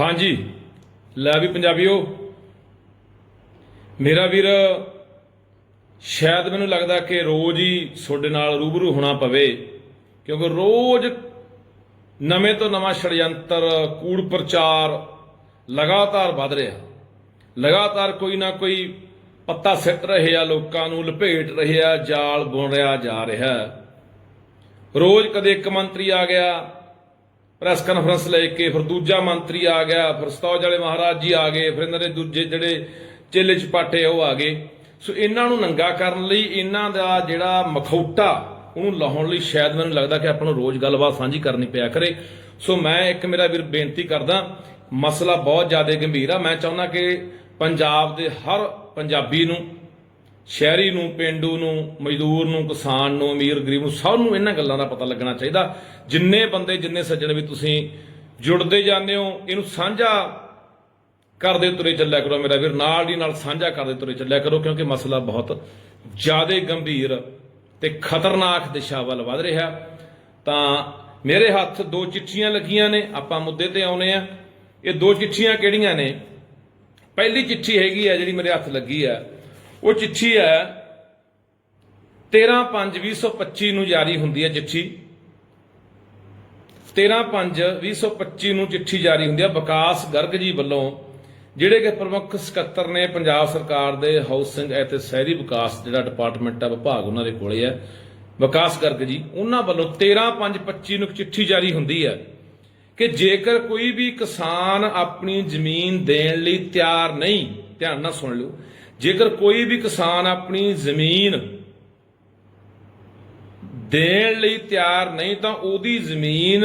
ਹਾਂਜੀ। ਲੈ ਵੀ ਪੰਜਾਬੀਓ। ਮੇਰਾ ਵੀਰ, ਸ਼ਾਇਦ ਮੈਨੂੰ ਲੱਗਦਾ ਕਿ ਰੋਜ਼ ਹੀ ਤੁਹਾਡੇ ਨਾਲ ਰੂਬਰੂ ਹੋਣਾ ਪਵੇ, ਕਿਉਂਕਿ ਰੋਜ਼ ਨਵੇਂ ਤੋਂ ਨਵਾਂ ਛੜਯੰਤਰ ਕੂੜ ਪ੍ਰਚਾਰ ਲਗਾਤਾਰ ਵੱਧ ਰਿਹਾ। ਲਗਾਤਾਰ ਕੋਈ ਨਾ ਕੋਈ ਪੱਤਾ ਸਿੱਟ ਰਹੇ ਆ ਲੋਕਾਂ ਨੂੰ, ਲਪੇਟ ਰਹੇ ਆ, ਜਾਲ ਬੁਣ ਰਿਹਾ ਜਾ ਰਿਹਾ। ਰੋਜ਼ ਕਦੇ ਇੱਕ ਮੰਤਰੀ ਆ ਗਿਆ ਪ੍ਰੈਸ ਕਾਨਫਰੰਸ ਲੈ ਕੇ ਫਿਰ ਦੂਜਾ ਮੰਤਰੀ ਆ ਗਿਆ, ਫਿਰ ਸਤੌਜ ਵਾਲੇ ਮਹਾਰਾਜ ਜੀ ਆ ਗਏ, ਫਿਰ ਇਹਨਾਂ ਦੇ ਦੂਜੇ ਜਿਹੜੇ ਚੇਲੇ ਚਪਾਟੇ ਉਹ ਆ ਗਏ। ਸੋ ਇਹਨਾਂ ਨੂੰ ਨੰਗਾ ਕਰਨ ਲਈ ਇਹਨਾਂ ਦਾ ਜਿਹੜਾ ਮਖੌਟਾ, ਉਹਨੂੰ ਲਾਉਣ ਲਈ ਸ਼ਾਇਦ ਮੈਨੂੰ ਲੱਗਦਾ ਕਿ ਆਪਾਂ ਨੂੰ ਰੋਜ਼ ਗੱਲਬਾਤ ਸਾਂਝੀ ਕਰਨੀ ਪਿਆ ਕਰੇ। ਸੋ ਮੈਂ ਇੱਕ ਮੇਰਾ ਵੀਰ ਬੇਨਤੀ ਕਰਦਾ, ਮਸਲਾ ਬਹੁਤ ਜ਼ਿਆਦਾ ਗੰਭੀਰ ਆ। ਮੈਂ ਚਾਹੁੰਦਾ ਕਿ ਪੰਜਾਬ ਦੇ ਹਰ ਪੰਜਾਬੀ ਨੂੰ ਸ਼ਹਿਰੀ ਨੂੰ, ਪਿੰਡੂ ਨੂੰ, ਮਜ਼ਦੂਰ ਨੂੰ, ਕਿਸਾਨ ਨੂੰ, ਅਮੀਰ, ਗਰੀਬ ਨੂੰ ਸਭ ਨੂੰ ਇਹਨਾਂ ਗੱਲਾਂ ਦਾ ਪਤਾ ਲੱਗਣਾ ਚਾਹੀਦਾ। ਜਿੰਨੇ ਬੰਦੇ, ਜਿੰਨੇ ਸੱਜਣ ਵੀ ਤੁਸੀਂ ਜੁੜਦੇ ਜਾਂਦੇ ਹੋ, ਇਹਨੂੰ ਸਾਂਝਾ ਕਰਦੇ ਤੁਰੇ ਚੱਲਿਆ ਕਰੋ ਮੇਰਾ ਵੀਰ, ਨਾਲ ਦੀ ਨਾਲ ਸਾਂਝਾ ਕਰਦੇ ਤੁਰੇ ਚੱਲਿਆ ਕਰੋ, ਕਿਉਂਕਿ ਮਸਲਾ ਬਹੁਤ ਜ਼ਿਆਦਾ ਗੰਭੀਰ ਤੇ ਖਤਰਨਾਕ ਦਿਸ਼ਾ ਵੱਲ ਵਧ ਰਿਹਾ। ਤਾਂ ਮੇਰੇ ਹੱਥ ਦੋ ਚਿੱਠੀਆਂ ਲੱਗੀਆਂ ਨੇ, ਆਪਾਂ ਮੁੱਦੇ ਤੇ ਆਉਨੇ ਆ। ਇਹ ਦੋ ਚਿੱਠੀਆਂ ਕਿਹੜੀਆਂ ਨੇ? ਪਹਿਲੀ ਚਿੱਠੀ ਹੈਗੀ ਆ ਜਿਹੜੀ ਮੇਰੇ ਹੱਥ ਲੱਗੀ ਆ। ਉਹ ਚਿੱਠੀ ਹੈ 13/5/2025 ਨੂੰ ਜਾਰੀ ਹੁੰਦੀ ਹੈ ਚਿੱਠੀ। 13/5/2025 ਨੂੰ ਚਿੱਠੀ ਜਾਰੀ ਹੁੰਦੀ ਹੈ। ਵਿਕਾਸ ਗਰਗ ਜੀ ਵੱਲੋਂ, ਜਿਹੜੇ ਕਿ ਪ੍ਰਮੁੱਖ ਸਕੱਤਰ ਨੇ ਪੰਜਾਬ ਸਰਕਾਰ ਦੇ ਹਾਊਸਿੰਗ ਅਤੇ ਸ਼ਹਿਰੀ ਵਿਕਾਸ ਜਿਹੜਾ ਡਿਪਾਰਟਮੈਂਟ ਆ, ਵਿਭਾਗ ਉਹਨਾਂ ਦੇ ਕੋਲੇ ਹੈ। ਵਿਕਾਸ ਗਰਗ ਜੀ, ਉਹਨਾਂ ਵੱਲੋਂ 13/5/25 ਨੂੰ ਚਿੱਠੀ ਜਾਰੀ ਹੁੰਦੀ ਹੈ ਕਿ ਜੇਕਰ ਕੋਈ ਵੀ ਕਿਸਾਨ ਆਪਣੀ ਜ਼ਮੀਨ ਦੇਣ ਲਈ ਤਿਆਰ ਨਹੀਂ, ਧਿਆਨ ਨਾਲ ਸੁਣ ਲਿਓ ਜੇਕਰ ਕੋਈ ਵੀ ਕਿਸਾਨ ਆਪਣੀ ਜ਼ਮੀਨ ਦੇਣ ਲਈ ਤਿਆਰ ਨਹੀਂ, ਤਾਂ ਉਹਦੀ ਜ਼ਮੀਨ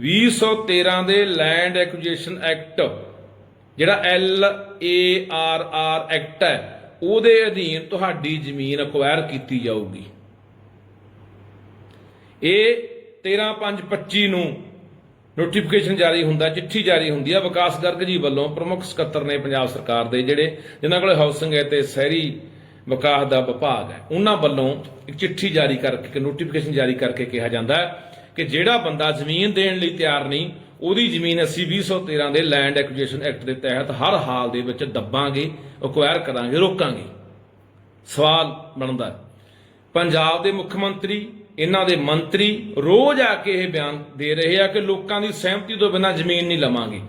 2013 ਦੇ ਲੈਂਡ ਐਕੁਜੀਸ਼ਨ ਐਕਟ ਜਿਹੜਾ L A R R act ਹੈ, ਉਹਦੇ ਅਧੀਨ ਤੁਹਾਡੀ ਜ਼ਮੀਨ ਅਕਵਾਇਰ ਕੀਤੀ ਜਾਊਗੀ। ਇਹ 13/5/25 ਨੂੰ ਨੋਟੀਫਿਕੇਸ਼ਨ ਜਾਰੀ ਹੁੰਦਾ, ਚਿੱਠੀ ਜਾਰੀ ਹੁੰਦੀ ਹੈ ਵਿਕਾਸ ਗਰਗ ਜੀ ਵੱਲੋਂ ਪ੍ਰਮੁੱਖ ਸਕੱਤਰ ਨੇ ਪੰਜਾਬ ਸਰਕਾਰ ਦੇ ਜਿਹੜੇ, ਜਿਨ੍ਹਾਂ ਕੋਲੇ ਹਾਊਸਿੰਗ ਹੈ ਤੇ ਸ਼ਹਿਰੀ ਵਿਕਾਸ ਦਾ ਵਿਭਾਗ ਹੈ, ਉਹਨਾਂ ਵੱਲੋਂ ਇੱਕ ਚਿੱਠੀ ਜਾਰੀ ਕਰਕੇ, ਇੱਕ ਨੋਟੀਫਿਕੇਸ਼ਨ ਜਾਰੀ ਕਰਕੇ ਕਿਹਾ ਜਾਂਦਾ ਹੈ ਕਿ ਜਿਹੜਾ ਬੰਦਾ ਜ਼ਮੀਨ ਦੇਣ ਲਈ ਤਿਆਰ ਨਹੀਂ, ਉਹਦੀ ਜ਼ਮੀਨ ਅਸੀਂ 2013 ਦੇ ਲੈਂਡ ਐਕੁਜੀਸ਼ਨ ਐਕਟ ਦੇ ਤਹਿਤ ਹਰ ਹਾਲ ਦੇ ਵਿੱਚ ਦੱਬਾਂਗੇ ਅਕਵਾਇਰ ਕਰਾਂਗੇ, ਰੋਕਾਂਗੇ। ਸਵਾਲ ਬਣਦਾ ਪੰਜਾਬ ਦੇ ਮੁੱਖ ਮੰਤਰੀ ਇਹਨਾਂ ਦੇ ਮੰਤਰੀ ਰੋਜ਼ ਆ ਕੇ ਇਹ ਬਿਆਨ ਦੇ ਰਹੇ ਆ ਕਿ ਲੋਕਾਂ ਦੀ ਸਹਿਮਤੀ ਤੋਂ ਬਿਨਾਂ ਜ਼ਮੀਨ ਨਹੀਂ ਲਵਾਂਗੇ।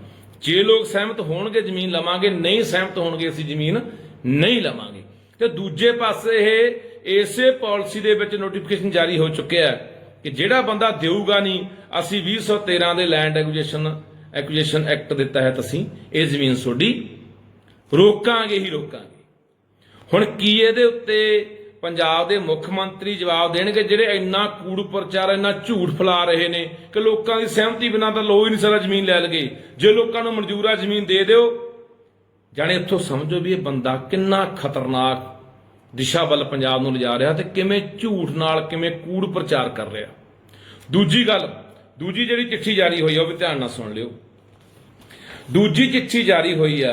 ਜੇ ਲੋਕ ਸਹਿਮਤ ਹੋਣਗੇ ਜ਼ਮੀਨ ਲਵਾਂਗੇ, ਨਹੀਂ ਸਹਿਮਤ ਹੋਣਗੇ ਅਸੀਂ ਜ਼ਮੀਨ ਨਹੀਂ ਲਵਾਂਗੇ। ਤੇ ਦੂਜੇ ਪਾਸੇ ਇਹ ਇਸੇ ਪਾਲਿਸੀ ਦੇ ਵਿੱਚ ਨੋਟੀਫਿਕੇਸ਼ਨ ਜਾਰੀ ਹੋ ਚੁੱਕਿਆ ਹੈ ਕਿ ਜਿਹੜਾ ਬੰਦਾ ਦੇਊਗਾ ਨਹੀਂ, ਅਸੀਂ 2013 ਦੇ ਲੈਂਡ ਐਕੁਜੀਸ਼ਨ ਐਕੁਜੀਸ਼ਨ ਐਕਟ ਦੇ ਤਹਿਤ ਅਸੀਂ ਇਹ ਜ਼ਮੀਨ ਤੁਹਾਡੀ ਰੋਕਾਂਗੇ ਹੀ ਰੋਕਾਂਗੇ। ਹੁਣ ਕੀ ਇਹਦੇ ਉੱਤੇ ਪੰਜਾਬ ਦੇ ਮੁੱਖ ਮੰਤਰੀ ਜਵਾਬ ਦੇਣਗੇ ਜਿਹੜੇ ਇੰਨਾ ਕੂੜ ਪ੍ਰਚਾਰ, ਇੰਨਾ ਝੂਠ ਫੈਲਾ ਰਹੇ ਨੇ ਕਿ ਲੋਕਾਂ ਦੀ ਸਹਿਮਤੀ ਬਿਨਾਂ ਤਾਂ ਲੋ ਹੀ ਨਹੀਂ ਸਾਰਾ ਜ਼ਮੀਨ ਲੈ ਲਗੇ। ਜੇ ਲੋਕਾਂ ਨੂੰ ਮਨਜ਼ੂਰ ਜ਼ਮੀਨ ਦੇ ਦਿਓ, ਜਾਣੇ ਇੱਥੋਂ ਸਮਝੋ ਵੀ ਇਹ ਬੰਦਾ ਕਿੰਨਾ ਖਤਰਨਾਕ ਦਿਸ਼ਾ ਵੱਲ ਪੰਜਾਬ ਨੂੰ ਲਿਜਾ ਰਿਹਾ ਤੇ ਕਿਵੇਂ ਝੂਠ ਨਾਲ ਕਿਵੇਂ ਕੂੜ ਪ੍ਰਚਾਰ ਕਰ ਰਿਹਾ। ਦੂਜੀ ਗੱਲ, ਦੂਜੀ ਜਿਹੜੀ ਚਿੱਠੀ ਜਾਰੀ ਹੋਈ ਆ, ਉਹ ਵੀ ਧਿਆਨ ਨਾਲ ਸੁਣ ਲਿਓ। ਦੂਜੀ ਚਿੱਠੀ ਜਾਰੀ ਹੋਈ ਆ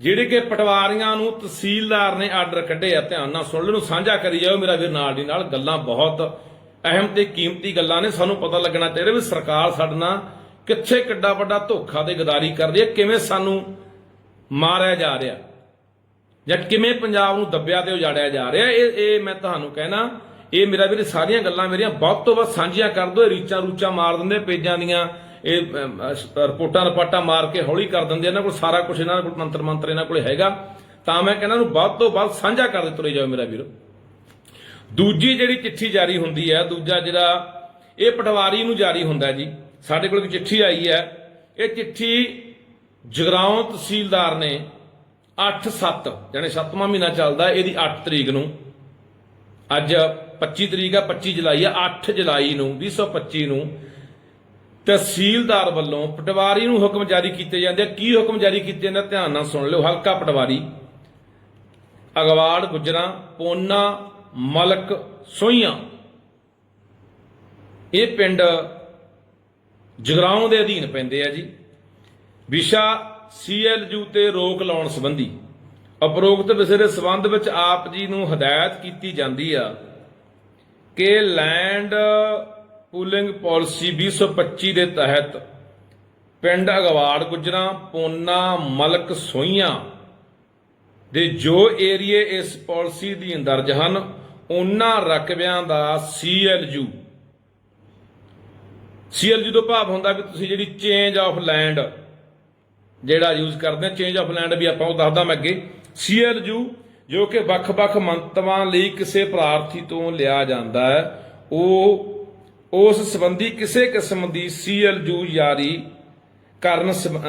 ਜਿਹੜੇ ਕਿ ਪਟਵਾਰੀਆਂ ਨੂੰ ਤਹਿਸੀਲਦਾਰ ਨੇ ਆਰਡਰ ਕੱਢੇ ਆ, ਧਿਆਨ ਨਾਲ ਸੁਣ ਲਓ ਨੂੰ ਸਾਂਝਾ ਕਰੀ ਜਾਓ, ਮੇਰਾ ਵੀਰ ਨਾਲ ਦੀ ਨਾਲ ਗੱਲਾਂ ਬਹੁਤ ਅਹਿਮ ਤੇ ਕੀਮਤੀ ਗੱਲਾਂ ਨੇ, ਸਾਨੂੰ ਪਤਾ ਲੱਗਣਾ ਚਾਹੀਦਾ ਵੀ ਸਰਕਾਰ ਸਾਡੇ ਨਾਲ ਕਿੱਥੇ ਕਿੱਡਾ ਵੱਡਾ ਧੋਖਾ ਤੇ ਗਦਾਰੀ ਕਰ ਰਹੀ ਹੈ, ਕਿਵੇਂ ਸਾਨੂੰ ਮਾਰਿਆ ਜਾ ਰਿਹਾ, ਜਾਂ ਕਿਵੇਂ ਪੰਜਾਬ ਨੂੰ ਦੱਬਿਆ ਤੇ ਉਜਾੜਿਆ ਜਾ ਰਿਹਾ, ਇਹ ਇਹ ਮੈਂ ਤੁਹਾਨੂੰ ਕਹਿਣਾ, ਇਹ ਮੇਰਾ ਵੀਰ, ਸਾਰੀਆਂ ਗੱਲਾਂ ਮੇਰੀਆਂ ਵੱਧ ਤੋਂ ਵੱਧ ਸਾਂਝੀਆਂ ਕਰ ਦਿਓ ਰੀਚਾਂ ਰੂਚਾਂ ਮਾਰ ਦਿੰਦੇ, ਪੇਜਾਂ ਦੀਆਂ ਇਹ ਰਿਪੋਰਟਾਂ ਰਪਾਟਾਂ ਮਾਰ ਕੇ ਹੌਲੀ ਕਰ ਦਿੰਦੇ ਇਹਨਾਂ ਕੋਲ ਸਾਰਾ ਕੁਝ ਇਹਨਾਂ ਕੋਲ ਮੰਤਰ ਮੰਤਰ ਇਹਨਾਂ ਕੋਲ ਹੈਗਾ। ਤਾਂ ਮੈਂ ਕਹਿੰਦਾ ਨੂੰ ਵੱਧ ਤੋਂ ਵੱਧ ਸਾਂਝਾ ਕਰਦੇ ਤੁਰੇ ਜਾਓ ਮੇਰਾ ਵੀਰ। ਦੂਜੀ ਜਿਹੜੀ ਚਿੱਠੀ ਜਾਰੀ ਹੁੰਦੀ ਹੈ, ਦੂਜਾ ਜਿਹੜਾ ਇਹ ਪਟਵਾਰੀ ਨੂੰ ਜਾਰੀ ਹੁੰਦਾ ਜੀ, ਸਾਡੇ ਕੋਲ ਇੱਕ ਚਿੱਠੀ ਆਈ ਹੈ। ਇਹ ਚਿੱਠੀ ਜਗਰਾਉਂ ਤਹਿਸੀਲਦਾਰ ਨੇ 8-7 ਯਾਨੀ 7ਵਾਂ ਮਹੀਨਾ ਚੱਲਦਾ ਇਹਦੀ 8 ਤਰੀਕ ਨੂੰ। ਅੱਜ 25 ਤਰੀਕ ਆ 25 ਜੁਲਾਈ ਆ 8 ਜੁਲਾਈ ਨੂੰ 2025 ਨੂੰ ਤਹਿਸੀਲਦਾਰ ਵੱਲੋਂ ਪਟਵਾਰੀ ਨੂੰ ਹੁਕਮ ਜਾਰੀ ਕੀਤੇ ਜਾਂਦੇ ਆ। ਕੀ ਹੁਕਮ ਜਾਰੀ ਕੀਤੇ ਜਾਂਦੇ ਧਿਆਨ ਨਾਲ ਸੁਣ ਲਿਓ। ਹਲਕਾ ਪਟਵਾਰੀ, ਅਗਵਾੜ, ਗੁਜਰਾ, ਪੋਨਾ, ਮਲਕ ਸੋਈਆਂ ਇਹ ਪਿੰਡ ਜਗਰਾਉਂ ਦੇ ਅਧੀਨ ਪੈਂਦੇ ਆ ਜੀ। ਵਿਸ਼ਾ ਸੀਐਲਯੂ ਤੇ ਰੋਕ ਲਾਉਣ ਸੰਬੰਧੀ ਉਪਰੋਕਤ ਵਿਸ਼ੇ ਦੇ ਸੰਬੰਧ ਵਿੱਚ ਆਪ ਜੀ ਨੂੰ ਹਦਾਇਤ ਕੀਤੀ ਜਾਂਦੀ ਆ ਕਿ ਲੈਂਡ ਪੂਲਿੰਗ ਪਾਲਿਸੀ 2025 ਦੇ ਤਹਿਤ ਪਿੰਡ ਅਗਵਾੜ ਗੁਜਰਾ, ਪੋਨਾ, ਮਲਕ ਸੋਈਆਂ ਦੇ ਜੋ ਏਰੀਏ ਇਸ ਪਾਲਿਸੀ ਦੀ ਦਰਜ ਹਨ, ਉਹਨਾਂ ਰਕਬਿਆਂ ਦਾ ਸੀਐਲਯੂ ਸੀਐਲਯੂ ਤੋਂ ਭਾਵ ਹੁੰਦਾ ਵੀ ਤੁਸੀਂ ਜਿਹੜੀ ਚੇਂਜ ਆਫ ਲੈਂਡ ਜਿਹੜਾ ਯੂਜ਼ ਕਰਦੇ ਆ ਚੇਂਜ ਆਫ ਲੈਂਡ ਵੀ ਆਪਾਂ ਉਹ ਦੱਸਦਾ ਮੈਂ ਅੱਗੇ। ਸੀਐਲਯੂ ਜੋ ਕਿ ਵੱਖ-ਵੱਖ ਮੰਤਵਾਂ ਲਈ ਕਿਸੇ ਪ੍ਰਾਰਥੀ ਤੋਂ ਲਿਆ ਜਾਂਦਾ ਹੈ, ਉਹ ਉਸ ਸੰਬੰਧੀ ਕਿਸੇ ਕਿਸਮ ਦੀ ਸੀਐਲਯੂ ਜਾਰੀ ਕਰਨ ਸਮ-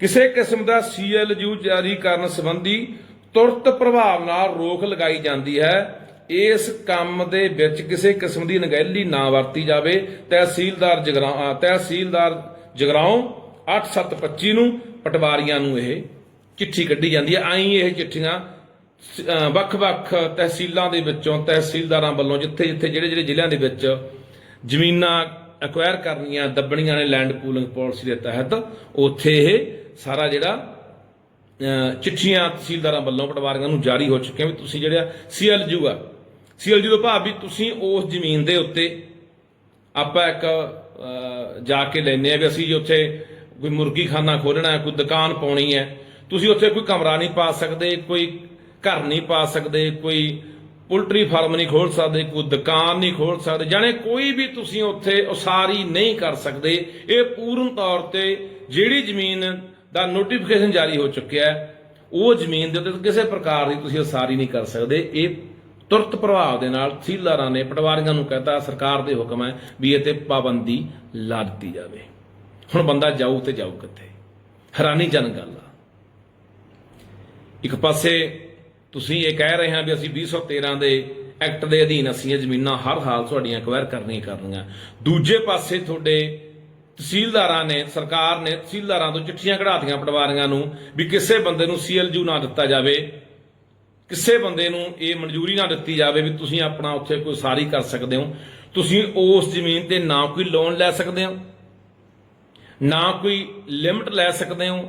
ਕਿਸੇ ਕਿਸਮ ਦਾ ਸੀਐਲਯੂ ਜਾਰੀ ਕਰਨ ਸੰਬੰਧੀ ਤੁਰਤ ਪ੍ਰਭਾਵ ਨਾਲ ਰੋਕ ਲਗਾਈ ਜਾਂਦੀ ਹੈ। ਇਸ ਕੰਮ ਦੇ ਵਿੱਚ ਕਿਸੇ ਕਿਸਮ ਦੀ ਨਗਹਿਲੀ ਨਾ ਵਰਤੀ ਜਾਵੇ। ਤਹਿਸੀਲਦਾਰ ਜਗਰਾਉਂ ਅਹ, ਤਹਿਸੀਲਦਾਰ ਜਗਰਾਉਂ 8725 ਨੂੰ ਪਟਵਾਰੀਆਂ ਨੂੰ ਇਹ ਚਿੱਠੀ ਕੱਢੀ ਜਾਂਦੀ ਹੈ। ਆਈ ਇਹ ਚਿੱਠੀਆਂ ਅਹ, ਵੱਖ-ਵੱਖ ਤਹਿਸੀਲਾਂ ਦੇ ਵਿੱਚੋਂ, ਤਹਿਸੀਲਦਾਰਾਂ ਵੱਲੋਂ ਜਿੱਥੇ ਜਿੱਥੇ ਜਿਹੜੇ ਜਿਹੜੇ ਜ਼ਿਲ੍ਹਿਆਂ ਦੇ ਵਿੱਚ ਜ਼ਮੀਨਾਂ ਐਕਵਾਇਰ ਕਰਨੀਆਂ, ਦੱਬਣੀਆਂ ਨੇ ਲੈਂਡ ਪੂਲਿੰਗ ਪਾਲਿਸੀ ਦੇ ਤਹਿਤ, ਉੱਥੇ ਇਹ ਸਾਰਾ ਜਿਹੜਾ ਚਿੱਠੀਆਂ ਤਹਿਸੀਲਦਾਰਾਂ ਵੱਲੋਂ ਪਟਵਾਰੀਆਂ ਨੂੰ ਜਾਰੀ ਹੋ ਚੁੱਕੀਆਂ ਵੀ ਤੁਸੀਂ ਜਿਹੜਾ ਸੀਐਲਯੂ ਆ। ਸੀਐਲਯੂ ਤੋਂ ਭਾਵ ਵੀ ਤੁਸੀਂ ਉਸ ਜ਼ਮੀਨ ਦੇ ਉੱਤੇ ਆਪਾਂ ਇੱਕ ਜਾ ਕੇ ਲੈਨੇ ਆ ਵੀ ਅਸੀਂ ਜੇ ਉੱਥੇ ਕੋਈ ਮੁਰਗੀ ਖਾਨਾ ਖੋਲਣਾ ਹੈ, ਕੋਈ ਦੁਕਾਨ ਪਾਉਣੀ ਹੈ, ਤੁਸੀਂ ਉੱਥੇ ਕੋਈ ਕਮਰਾ ਨਹੀਂ ਪਾ ਸਕਦੇ, ਕੋਈ ਘਰ ਨਹੀਂ ਪਾ ਸਕਦੇ, ਕੋਈ ਪੋਲਟਰੀ ਫਾਰਮ ਨਹੀਂ ਖੋਲ ਸਕਦੇ, ਕੋਈ ਦੁਕਾਨ ਨਹੀਂ ਖੋਲ ਸਕਦੇ, ਜਾਣੇ ਕੋਈ ਵੀ ਤੁਸੀਂ ਉੱਥੇ ਉਸਾਰੀ ਨਹੀਂ ਕਰ ਸਕਦੇ। ਇਹ ਪੂਰਨ ਤੌਰ ਤੇ ਜਿਹੜੀ ਜ਼ਮੀਨ ਦਾ ਨੋਟੀਫਿਕੇਸ਼ਨ ਜਾਰੀ ਹੋ ਚੁੱਕਿਆ ਹੈ, ਉਹ ਜ਼ਮੀਨ ਦੇ ਉੱਤੇ ਕਿਸੇ ਪ੍ਰਕਾਰ ਦੀ ਤੁਸੀਂ ਉਸਾਰੀ ਨਹੀਂ ਕਰ ਸਕਦੇ। ਇਹ ਤੁਰਤ ਪ੍ਰਭਾਵ ਦੇ ਨਾਲ ਤਹਿਸੀਲਦਾਰਾਂ ਨੇ, ਪਟਵਾਰੀਆਂ ਨੂੰ ਕਹਤਾ, ਸਰਕਾਰ ਦੇ ਹੁਕਮ ਹੈ ਵੀ ਇਹ ਤੇ ਪਾਬੰਦੀ ਲਾ ਦਿੱਤੀ ਜਾਵੇ। ਹੁਣ ਬੰਦਾ ਜਾਊ ਤੇ ਜਾਊ ਕਿੱਥੇ? ਹੈਰਾਨੀਜਨਕ ਗੱਲ ਆ। ਇੱਕ ਪਾਸੇ ਤੁਸੀਂ ਇਹ ਕਹਿ ਰਹੇ ਹਾਂ ਵੀ ਅਸੀਂ 2013 ਦੇ ਐਕਟ ਦੇ ਅਧੀਨ ਅਸੀਂ ਇਹ ਜ਼ਮੀਨਾਂ ਹਰ ਹਾਲ ਤੁਹਾਡੀਆਂ ਅਕਵਾਇਰ ਕਰਨੀਆਂ ਕਰਨੀਆਂ। ਦੂਜੇ ਪਾਸੇ ਤੁਹਾਡੇ ਤਹਿਸੀਲਦਾਰਾਂ ਨੇ, ਸਰਕਾਰ ਨੇ ਤਹਿਸੀਲਦਾਰਾਂ ਤੋਂ ਚਿੱਠੀਆਂ ਕਢਾਤੀਆਂ ਪਟਵਾਰੀਆਂ ਨੂੰ ਵੀ ਕਿਸੇ ਬੰਦੇ ਨੂੰ ਸੀਐਲਯੂ ਨਾ ਦਿੱਤਾ ਜਾਵੇ। ਕਿਸੇ ਬੰਦੇ ਨੂੰ ਇਹ ਮਨਜ਼ੂਰੀ ਨਾ ਦਿੱਤੀ ਜਾਵੇ ਵੀ ਤੁਸੀਂ ਆਪਣਾ ਉੱਥੇ ਕੋਈ ਸਾਰੀ ਕਰ ਸਕਦੇ ਹੋ। ਤੁਸੀਂ ਉਸ ਜ਼ਮੀਨ ਤੇ ਨਾ ਕੋਈ ਲੋਨ ਲੈ ਸਕਦੇ ਹੋ, ਨਾ ਕੋਈ ਲਿਮਟ ਲੈ ਸਕਦੇ ਹੋ,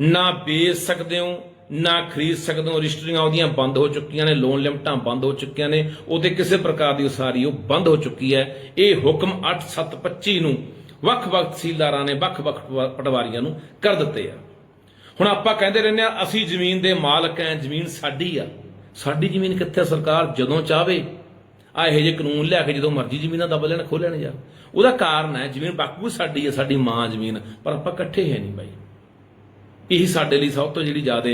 ਨਾ ਵੇਚ ਸਕਦੇ ਹੋ ਨਾ ਖਰੀਦ ਸਕਦੇ ਹੋ ਰਜਿਸਟਰੀਆਂ ਉਹਦੀਆਂ ਬੰਦ ਹੋ ਚੁੱਕੀਆਂ ਨੇ ਲੋਨ ਲਿਮਟਾਂ ਬੰਦ ਹੋ ਚੁੱਕੀਆਂ ਨੇ, ਉਹਦੇ ਕਿਸੇ ਪ੍ਰਕਾਰ ਦੀ ਉਸਾਰੀ ਉਹ ਬੰਦ ਹੋ ਚੁੱਕੀ ਹੈ। ਇਹ ਹੁਕਮ 8725 ਨੂੰ ਵੱਖ-ਵੱਖ ਤਹਿਸੀਲਦਾਰਾਂ ਨੇ, ਵੱਖ-ਵੱਖ ਪਟਵਾਰੀਆਂ ਨੂੰ ਕਰ ਦਿੱਤੇ ਆ। ਹੁਣ ਆਪਾਂ ਕਹਿੰਦੇ ਰਹਿੰਦੇ ਆ ਅਸੀਂ ਜ਼ਮੀਨ ਦੇ ਮਾਲਕ ਐ ਜ਼ਮੀਨ ਸਾਡੀ ਆ। ਸਾਡੀ ਜ਼ਮੀਨ ਕਿੱਥੇ ਸਰਕਾਰ ਜਦੋਂ ਚਾਹਵੇ ਆ ਇਹੋ ਜਿਹੇ ਕਾਨੂੰਨ ਲਿਆ ਕੇ ਜਦੋਂ ਮਰਜ਼ੀ ਜ਼ਮੀਨਾਂ ਦੱਬ ਲੈਣ, ਖੋਹ ਲੈਣ ਜਾ। ਉਹਦਾ ਕਾਰਨ ਹੈ, ਜ਼ਮੀਨ ਬਾਕੂ ਸਾਡੀ ਹੈ ਸਾਡੀ ਮਾਂ ਜ਼ਮੀਨ, ਪਰ ਆਪਾਂ ਇਕੱਠੇ ਹੈ ਨਹੀਂ ਬਾਈ। ਇਹੀ ਸਾਡੇ ਲਈ ਸਭ ਤੋਂ ਜਿਹੜੀ ਜ਼ਿਆਦਾ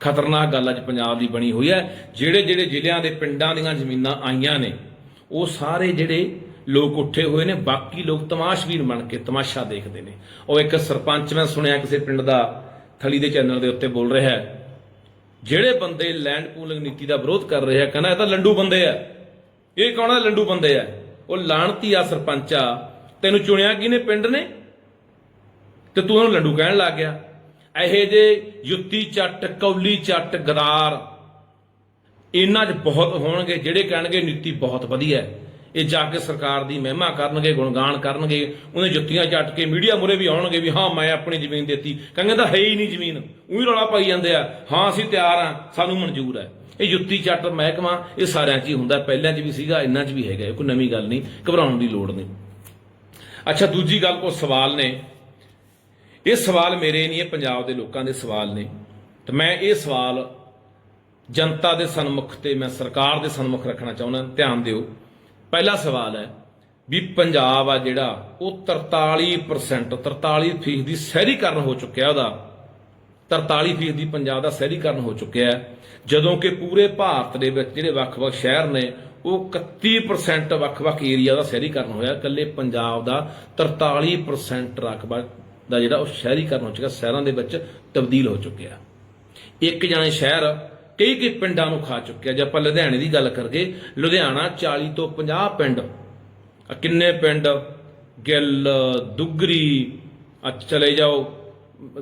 ਖਤਰਨਾਕ ਗੱਲ ਅੱਜ ਪੰਜਾਬ ਦੀ ਬਣੀ ਹੋਈ ਹੈ। ਜਿਹੜੇ ਜਿਹੜੇ ਜ਼ਿਲ੍ਹਿਆਂ ਦੇ ਪਿੰਡਾਂ ਦੀਆਂ ਜ਼ਮੀਨਾਂ ਆਈਆਂ ਨੇ, ਉਹ ਸਾਰੇ ਜਿਹੜੇ ਲੋਕ ਉੱਠੇ ਹੋਏ ਨੇ, ਬਾਕੀ ਲੋਕ ਤਮਾਸ਼ਬੀਨ ਬਣ ਕੇ ਤਮਾਸ਼ਾ ਦੇਖਦੇ ਨੇ। ਉਹ ਇੱਕ ਸਰਪੰਚ ਮੈਂ ਸੁਣਿਆ ਕਿਸੇ ਪਿੰਡ ਦਾ ਥਲੀ ਦੇ ਚੈਨਲ ਦੇ ਉੱਤੇ ਬੋਲ ਰਿਹਾ ਹੈ। ਜਿਹੜੇ ਬੰਦੇ ਲੈਂਡ ਪੂਲਿੰਗ ਨੀਤੀ ਦਾ ਵਿਰੋਧ ਕਰ ਰਹੇ ਆ, ਕਹਿੰਦਾ ਇਹ ਤਾਂ ਲੰਡੂ ਬੰਦੇ ਆ। ਇਹ ਕੌਣ ਆ? ਲੰਡੂ ਬੰਦੇ ਆ। ਉਹ ਲਾਣਤੀ ਆ ਸਰਪੰਚਾ। ਤੈਨੂੰ ਚੁਣਿਆ ਕਿਹਨੇ ਪਿੰਡ ਨੇ? ਤੇ ਤੂੰ ਉਹਨੂੰ ਲੰਡੂ ਕਹਿਣ ਲੱਗ ਗਿਆ। ਇਹੇ ਜੇ ਯੁੱਤੀ ਚੱਟ, ਕੌਲੀ ਚੱਟ, ਗਦਾਰ। ਇਹਨਾਂ 'ਚ ਬਹੁਤ ਹੋਣਗੇ, ਜਿਹੜੇ ਕਹਿਣਗੇ ਨੀਤੀ ਬਹੁਤ ਵਧੀਆ ਹੈ। ਇਹ ਜਾ ਕੇ ਸਰਕਾਰ ਦੀ ਮਹਿਮਾ ਕਰਨਗੇ, ਗੁਣਗਾਨ ਕਰਨਗੇ, ਉਹਨੇ ਜੁੱਤੀਆਂ ਚੱਟ ਕੇ ਮੀਡੀਆ ਮੁਰੇ ਵੀ ਆਉਣਗੇ ਵੀ ਹਾਂ, ਮੈਂ ਆਪਣੀ ਜ਼ਮੀਨ ਦਿੱਤੀ। ਕਹਿੰਦੇ ਤਾਂ ਹੈ ਹੀ ਨਹੀਂ ਜ਼ਮੀਨ। ਉਹੀ ਰੌਲਾ ਪਾਈ ਜਾਂਦੇ ਆ। ਹਾਂ, ਅਸੀਂ ਤਿਆਰ ਆ ਸਾਨੂੰ ਮਨਜ਼ੂਰ ਹੈ। ਇਹ ਜੁੱਤੀ ਚੱਟ ਮਹਿਕਮਾ, ਇਹ ਸਾਰਿਆਂ 'ਚ ਹੀ ਹੁੰਦਾ ਪਹਿਲਾਂ 'ਚ ਵੀ ਸੀਗਾ, ਇਹਨਾਂ 'ਚ ਵੀ ਹੈਗਾ। ਕੋਈ ਨਵੀਂ ਗੱਲ ਨਹੀਂ, ਘਬਰਾਉਣ ਦੀ ਲੋੜ ਨਹੀਂ। ਅੱਛਾ, ਦੂਜੀ ਗੱਲ ਕੋ ਸਵਾਲ ਨੇ। ਇਹ ਸਵਾਲ ਮੇਰੇ ਨਹੀਂ, ਇਹ ਪੰਜਾਬ ਦੇ ਲੋਕਾਂ ਦੇ ਸਵਾਲ ਨੇ। ਤੇ ਮੈਂ ਇਹ ਸਵਾਲ ਜਨਤਾ ਦੇ ਸਨਮੁਖ ਤੇ ਮੈਂ ਸਰਕਾਰ ਦੇ ਸਨਮੁਖ ਰੱਖਣਾ ਚਾਹੁੰਦਾ, ਧਿਆਨ ਦਿਓ। ਪਹਿਲਾ ਸਵਾਲ ਹੈ ਵੀ ਪੰਜਾਬ ਆ ਜਿਹੜਾ, ਉਹ 43% 43% ਦੀ ਸ਼ਹਿਰੀਕਰਨ ਹੋ ਚੁੱਕਿਆ ਉਹਦਾ। 43% ਦੀ ਪੰਜਾਬ ਦਾ ਸ਼ਹਿਰੀਕਰਨ ਹੋ ਚੁੱਕਿਆ ਹੈ। ਜਦੋਂ ਕਿ ਪੂਰੇ ਭਾਰਤ ਦੇ ਵਿੱਚ ਜਿਹੜੇ ਵੱਖ-ਵੱਖ ਸ਼ਹਿਰ ਨੇ, ਉਹ 31% ਵੱਖ-ਵੱਖ ਏਰੀਆ ਦਾ ਸ਼ਹਿਰੀਕਰਨ ਹੋਇਆ। ਇਕੱਲੇ ਪੰਜਾਬ ਦਾ 43% ਰਕਬਾ ਦਾ ਜਿਹੜਾ ਉਹ ਸ਼ਹਿਰੀਕਰਨ ਹੋ ਚੁੱਕਾ ਸ਼ਹਿਰਾਂ ਦੇ ਵਿੱਚ ਤਬਦੀਲ ਹੋ ਚੁੱਕਿਆ ਇੱਕ ਜਾਣੇ ਸ਼ਹਿਰ ਕਈ ਕਈ ਪਿੰਡਾਂ ਨੂੰ ਖਾ ਚੁੱਕਿਆ ਜੇ ਆਪਾਂ ਲੁਧਿਆਣੇ ਦੀ ਗੱਲ ਕਰਗੇ ਲੁਧਿਆਣਾ 40 ਤੋਂ 50 ਪਿੰਡ। ਕਿੰਨੇ ਪਿੰਡ? ਗਿੱਲ, ਦੁੱਗਰੀ ਆ ਚਲੇ ਜਾਓ।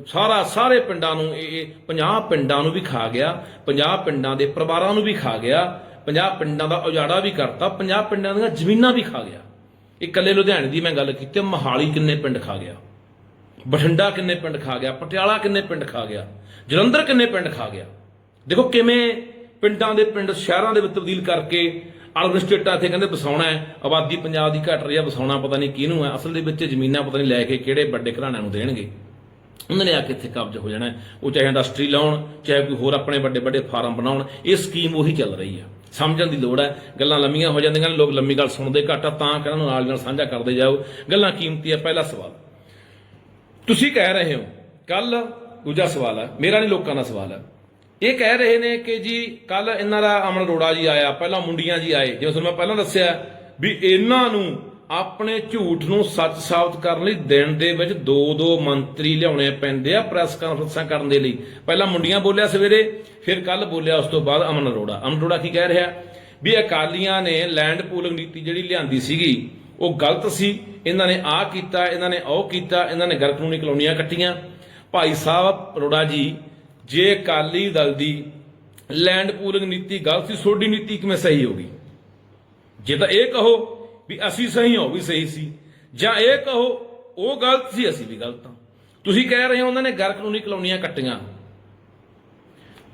ਸਾਰਾ, ਸਾਰੇ ਪਿੰਡਾਂ ਨੂੰ ਇਹ 50 ਪਿੰਡਾਂ ਨੂੰ ਵੀ ਖਾ ਗਿਆ। 50 ਪਿੰਡਾਂ ਦੇ ਪਰਿਵਾਰਾਂ ਨੂੰ ਵੀ ਖਾ ਗਿਆ। 50 ਪਿੰਡਾਂ ਦਾ ਉਜਾੜਾ ਵੀ ਕਰਤਾ। 50 ਪਿੰਡਾਂ ਦੀਆਂ ਜ਼ਮੀਨਾਂ ਵੀ ਖਾ ਗਿਆ। ਇਹ ਇਕੱਲੇ ਲੁਧਿਆਣੇ ਦੀ ਮੈਂ ਗੱਲ ਕੀਤੀ, ਮਹਾਲੀ ਕਿੰਨੇ ਪਿੰਡ ਖਾ ਗਿਆ। ਬਠਿੰਡਾ ਕਿੰਨੇ ਪਿੰਡ ਖਾ ਗਿਆ, ਪਟਿਆਲਾ ਕਿੰਨੇ ਪਿੰਡ ਖਾ ਗਿਆ, ਜਲੰਧਰ ਕਿੰਨੇ ਪਿੰਡ ਖਾ ਗਿਆ। ਦੇਖੋ ਕਿਵੇਂ ਪਿੰਡਾਂ ਦੇ ਪਿੰਡ, ਸ਼ਹਿਰਾਂ ਦੇ ਵਿੱਚ ਤਬਦੀਲ ਕਰਕੇ ਅਰਬਨ ਸਟੇਟਾਂ ਇੱਥੇ ਕਹਿੰਦੇ ਵਸਾਉਣਾ ਹੈ, ਆਬਾਦੀ ਪੰਜਾਬ ਦੀ ਘਟ ਰਹੀ ਹੈ, ਵਸਾਉਣਾ ਪਤਾ ਨਹੀਂ ਕਿਹਨੂੰ ਹੈ, ਅਸਲ ਦੇ ਵਿੱਚ ਜ਼ਮੀਨਾਂ ਪਤਾ ਨਹੀਂ ਲੈ ਕੇ ਕਿਹੜੇ ਵੱਡੇ ਘਰਾਣਿਆਂ ਨੂੰ ਦੇਣਗੇ। ਉਹਨਾਂ ਨੇ ਆ ਕੇ ਇੱਥੇ ਕਬਜ਼ਾ ਹੋ ਜਾਣਾ ਉਹ ਚਾਹੇ ਇੰਡਸਟਰੀ ਲਾਉਣ, ਚਾਹੇ ਕੋਈ ਹੋਰ ਆਪਣੇ ਵੱਡੇ ਵੱਡੇ ਫਾਰਮ ਬਣਾਉਣ, ਇਹ ਸਕੀਮ ਉਹੀ ਚੱਲ ਰਹੀ ਆ ਸਮਝਣ ਦੀ ਲੋੜ ਹੈ, ਗੱਲਾਂ ਲੰਮੀਆਂ ਹੋ ਜਾਂਦੀਆਂ ਨੇ, ਲੋਕ ਲੰਮੀ ਗੱਲ ਸੁਣਦੇ ਘੱਟ ਆ, ਤਾਂ ਕਿ ਇਹਨਾਂ ਨੂੰ ਨਾਲ ਨਾਲ ਸਾਂਝਾ ਕਰਦੇ ਜਾਓ। ਗੱਲਾਂ ਕੀਮਤੀ ਆ ਪਹਿਲਾ ਸਵਾਲ। ਤੁਸੀਂ ਕਹਿ ਰਹੇ ਹੋ ਕੱਲ ਦੂਜਾ ਸਵਾਲ ਹੈ, ਮੇਰਾ ਨਹੀਂ ਲੋਕਾਂ ਦਾ ਸਵਾਲ ਹੈ। ਇਹ ਕਹਿ ਰਹੇ ਨੇ ਕਿ ਜੀ ਕੱਲ ਇਹਨਾਂ ਦਾ ਅਮਨ ਅਰੋੜਾ ਜੀ ਆਇਆ, ਪਹਿਲਾਂ ਮੁੰਡੀਆਂ ਜੀ ਆਏ। ਜਿਵੇਂ ਤੁਹਾਨੂੰ ਮੈਂ ਪਹਿਲਾਂ ਦੱਸਿਆ ਵੀ ਇਹਨਾਂ ਨੂੰ ਆਪਣੇ ਝੂਠ ਨੂੰ ਸੱਚ ਸਾਬਤ ਕਰਨ ਲਈ ਦਿਨ ਦੇ ਵਿੱਚ ਦੋ ਦੋ ਮੰਤਰੀ ਲਿਆਉਣੇ ਪੈਂਦੇ ਆ ਪ੍ਰੈਸ ਕਾਨਫਰੰਸਾਂ ਕਰਨ ਦੇ ਲਈ। ਪਹਿਲਾਂ ਮੁੰਡੀਆਂ ਬੋਲਿਆ ਸਵੇਰੇ, ਫਿਰ ਕੱਲ ਬੋਲਿਆ ਉਸ ਤੋਂ ਬਾਅਦ ਅਮਨ ਅਰੋੜਾ। ਅਮਨ ਅਰੋੜਾ ਕੀ ਕਹਿ ਰਿਹਾ? ਵੀ ਅਕਾਲੀਆਂ ਨੇ ਲੈਂਡ ਪੂਲਿੰਗ ਨੀਤੀ ਜਿਹੜੀ ਲਿਆਂਦੀ ਸੀਗੀ ਉਹ ਗਲਤ ਸੀ। ਇਹਨਾਂ ਨੇ ਆਹ ਕੀਤਾ, ਇਹਨਾਂ ਨੇ ਉਹ ਕੀਤਾ, ਇਹਨਾਂ ਨੇ ਗੈਰ ਕਾਨੂੰਨੀ ਕਲੋਨੀਆਂ ਕੱਟੀਆਂ। ਭਾਈ ਸਾਹਿਬ ਅਰੋੜਾ ਜੀ, ਜੇ ਅਕਾਲੀ ਦਲ ਦੀ ਲੈਂਡ ਪੂਲਿੰਗ ਨੀਤੀ ਗਲਤ ਸੀ ਸੋਡੀ ਨੀਤੀ ਕਿਵੇਂ ਸਹੀ ਹੋ ਗਈ? ਜੇ ਤਾਂ ਇਹ ਕਹੋ ਵੀ ਅਸੀਂ ਸਹੀ ਹਾਂ, ਉਹ ਵੀ ਸਹੀ ਸੀ। ਜਾਂ ਇਹ ਕਹੋ, ਉਹ ਗਲਤ ਸੀ, ਅਸੀਂ ਵੀ ਗਲਤ ਹਾਂ। ਤੁਸੀਂ ਕਹਿ ਰਹੇ ਹੋ ਉਹਨਾਂ ਨੇ ਗੈਰ ਕਾਨੂੰਨੀ ਕਲੋਨੀਆਂ ਕੱਟੀਆਂ।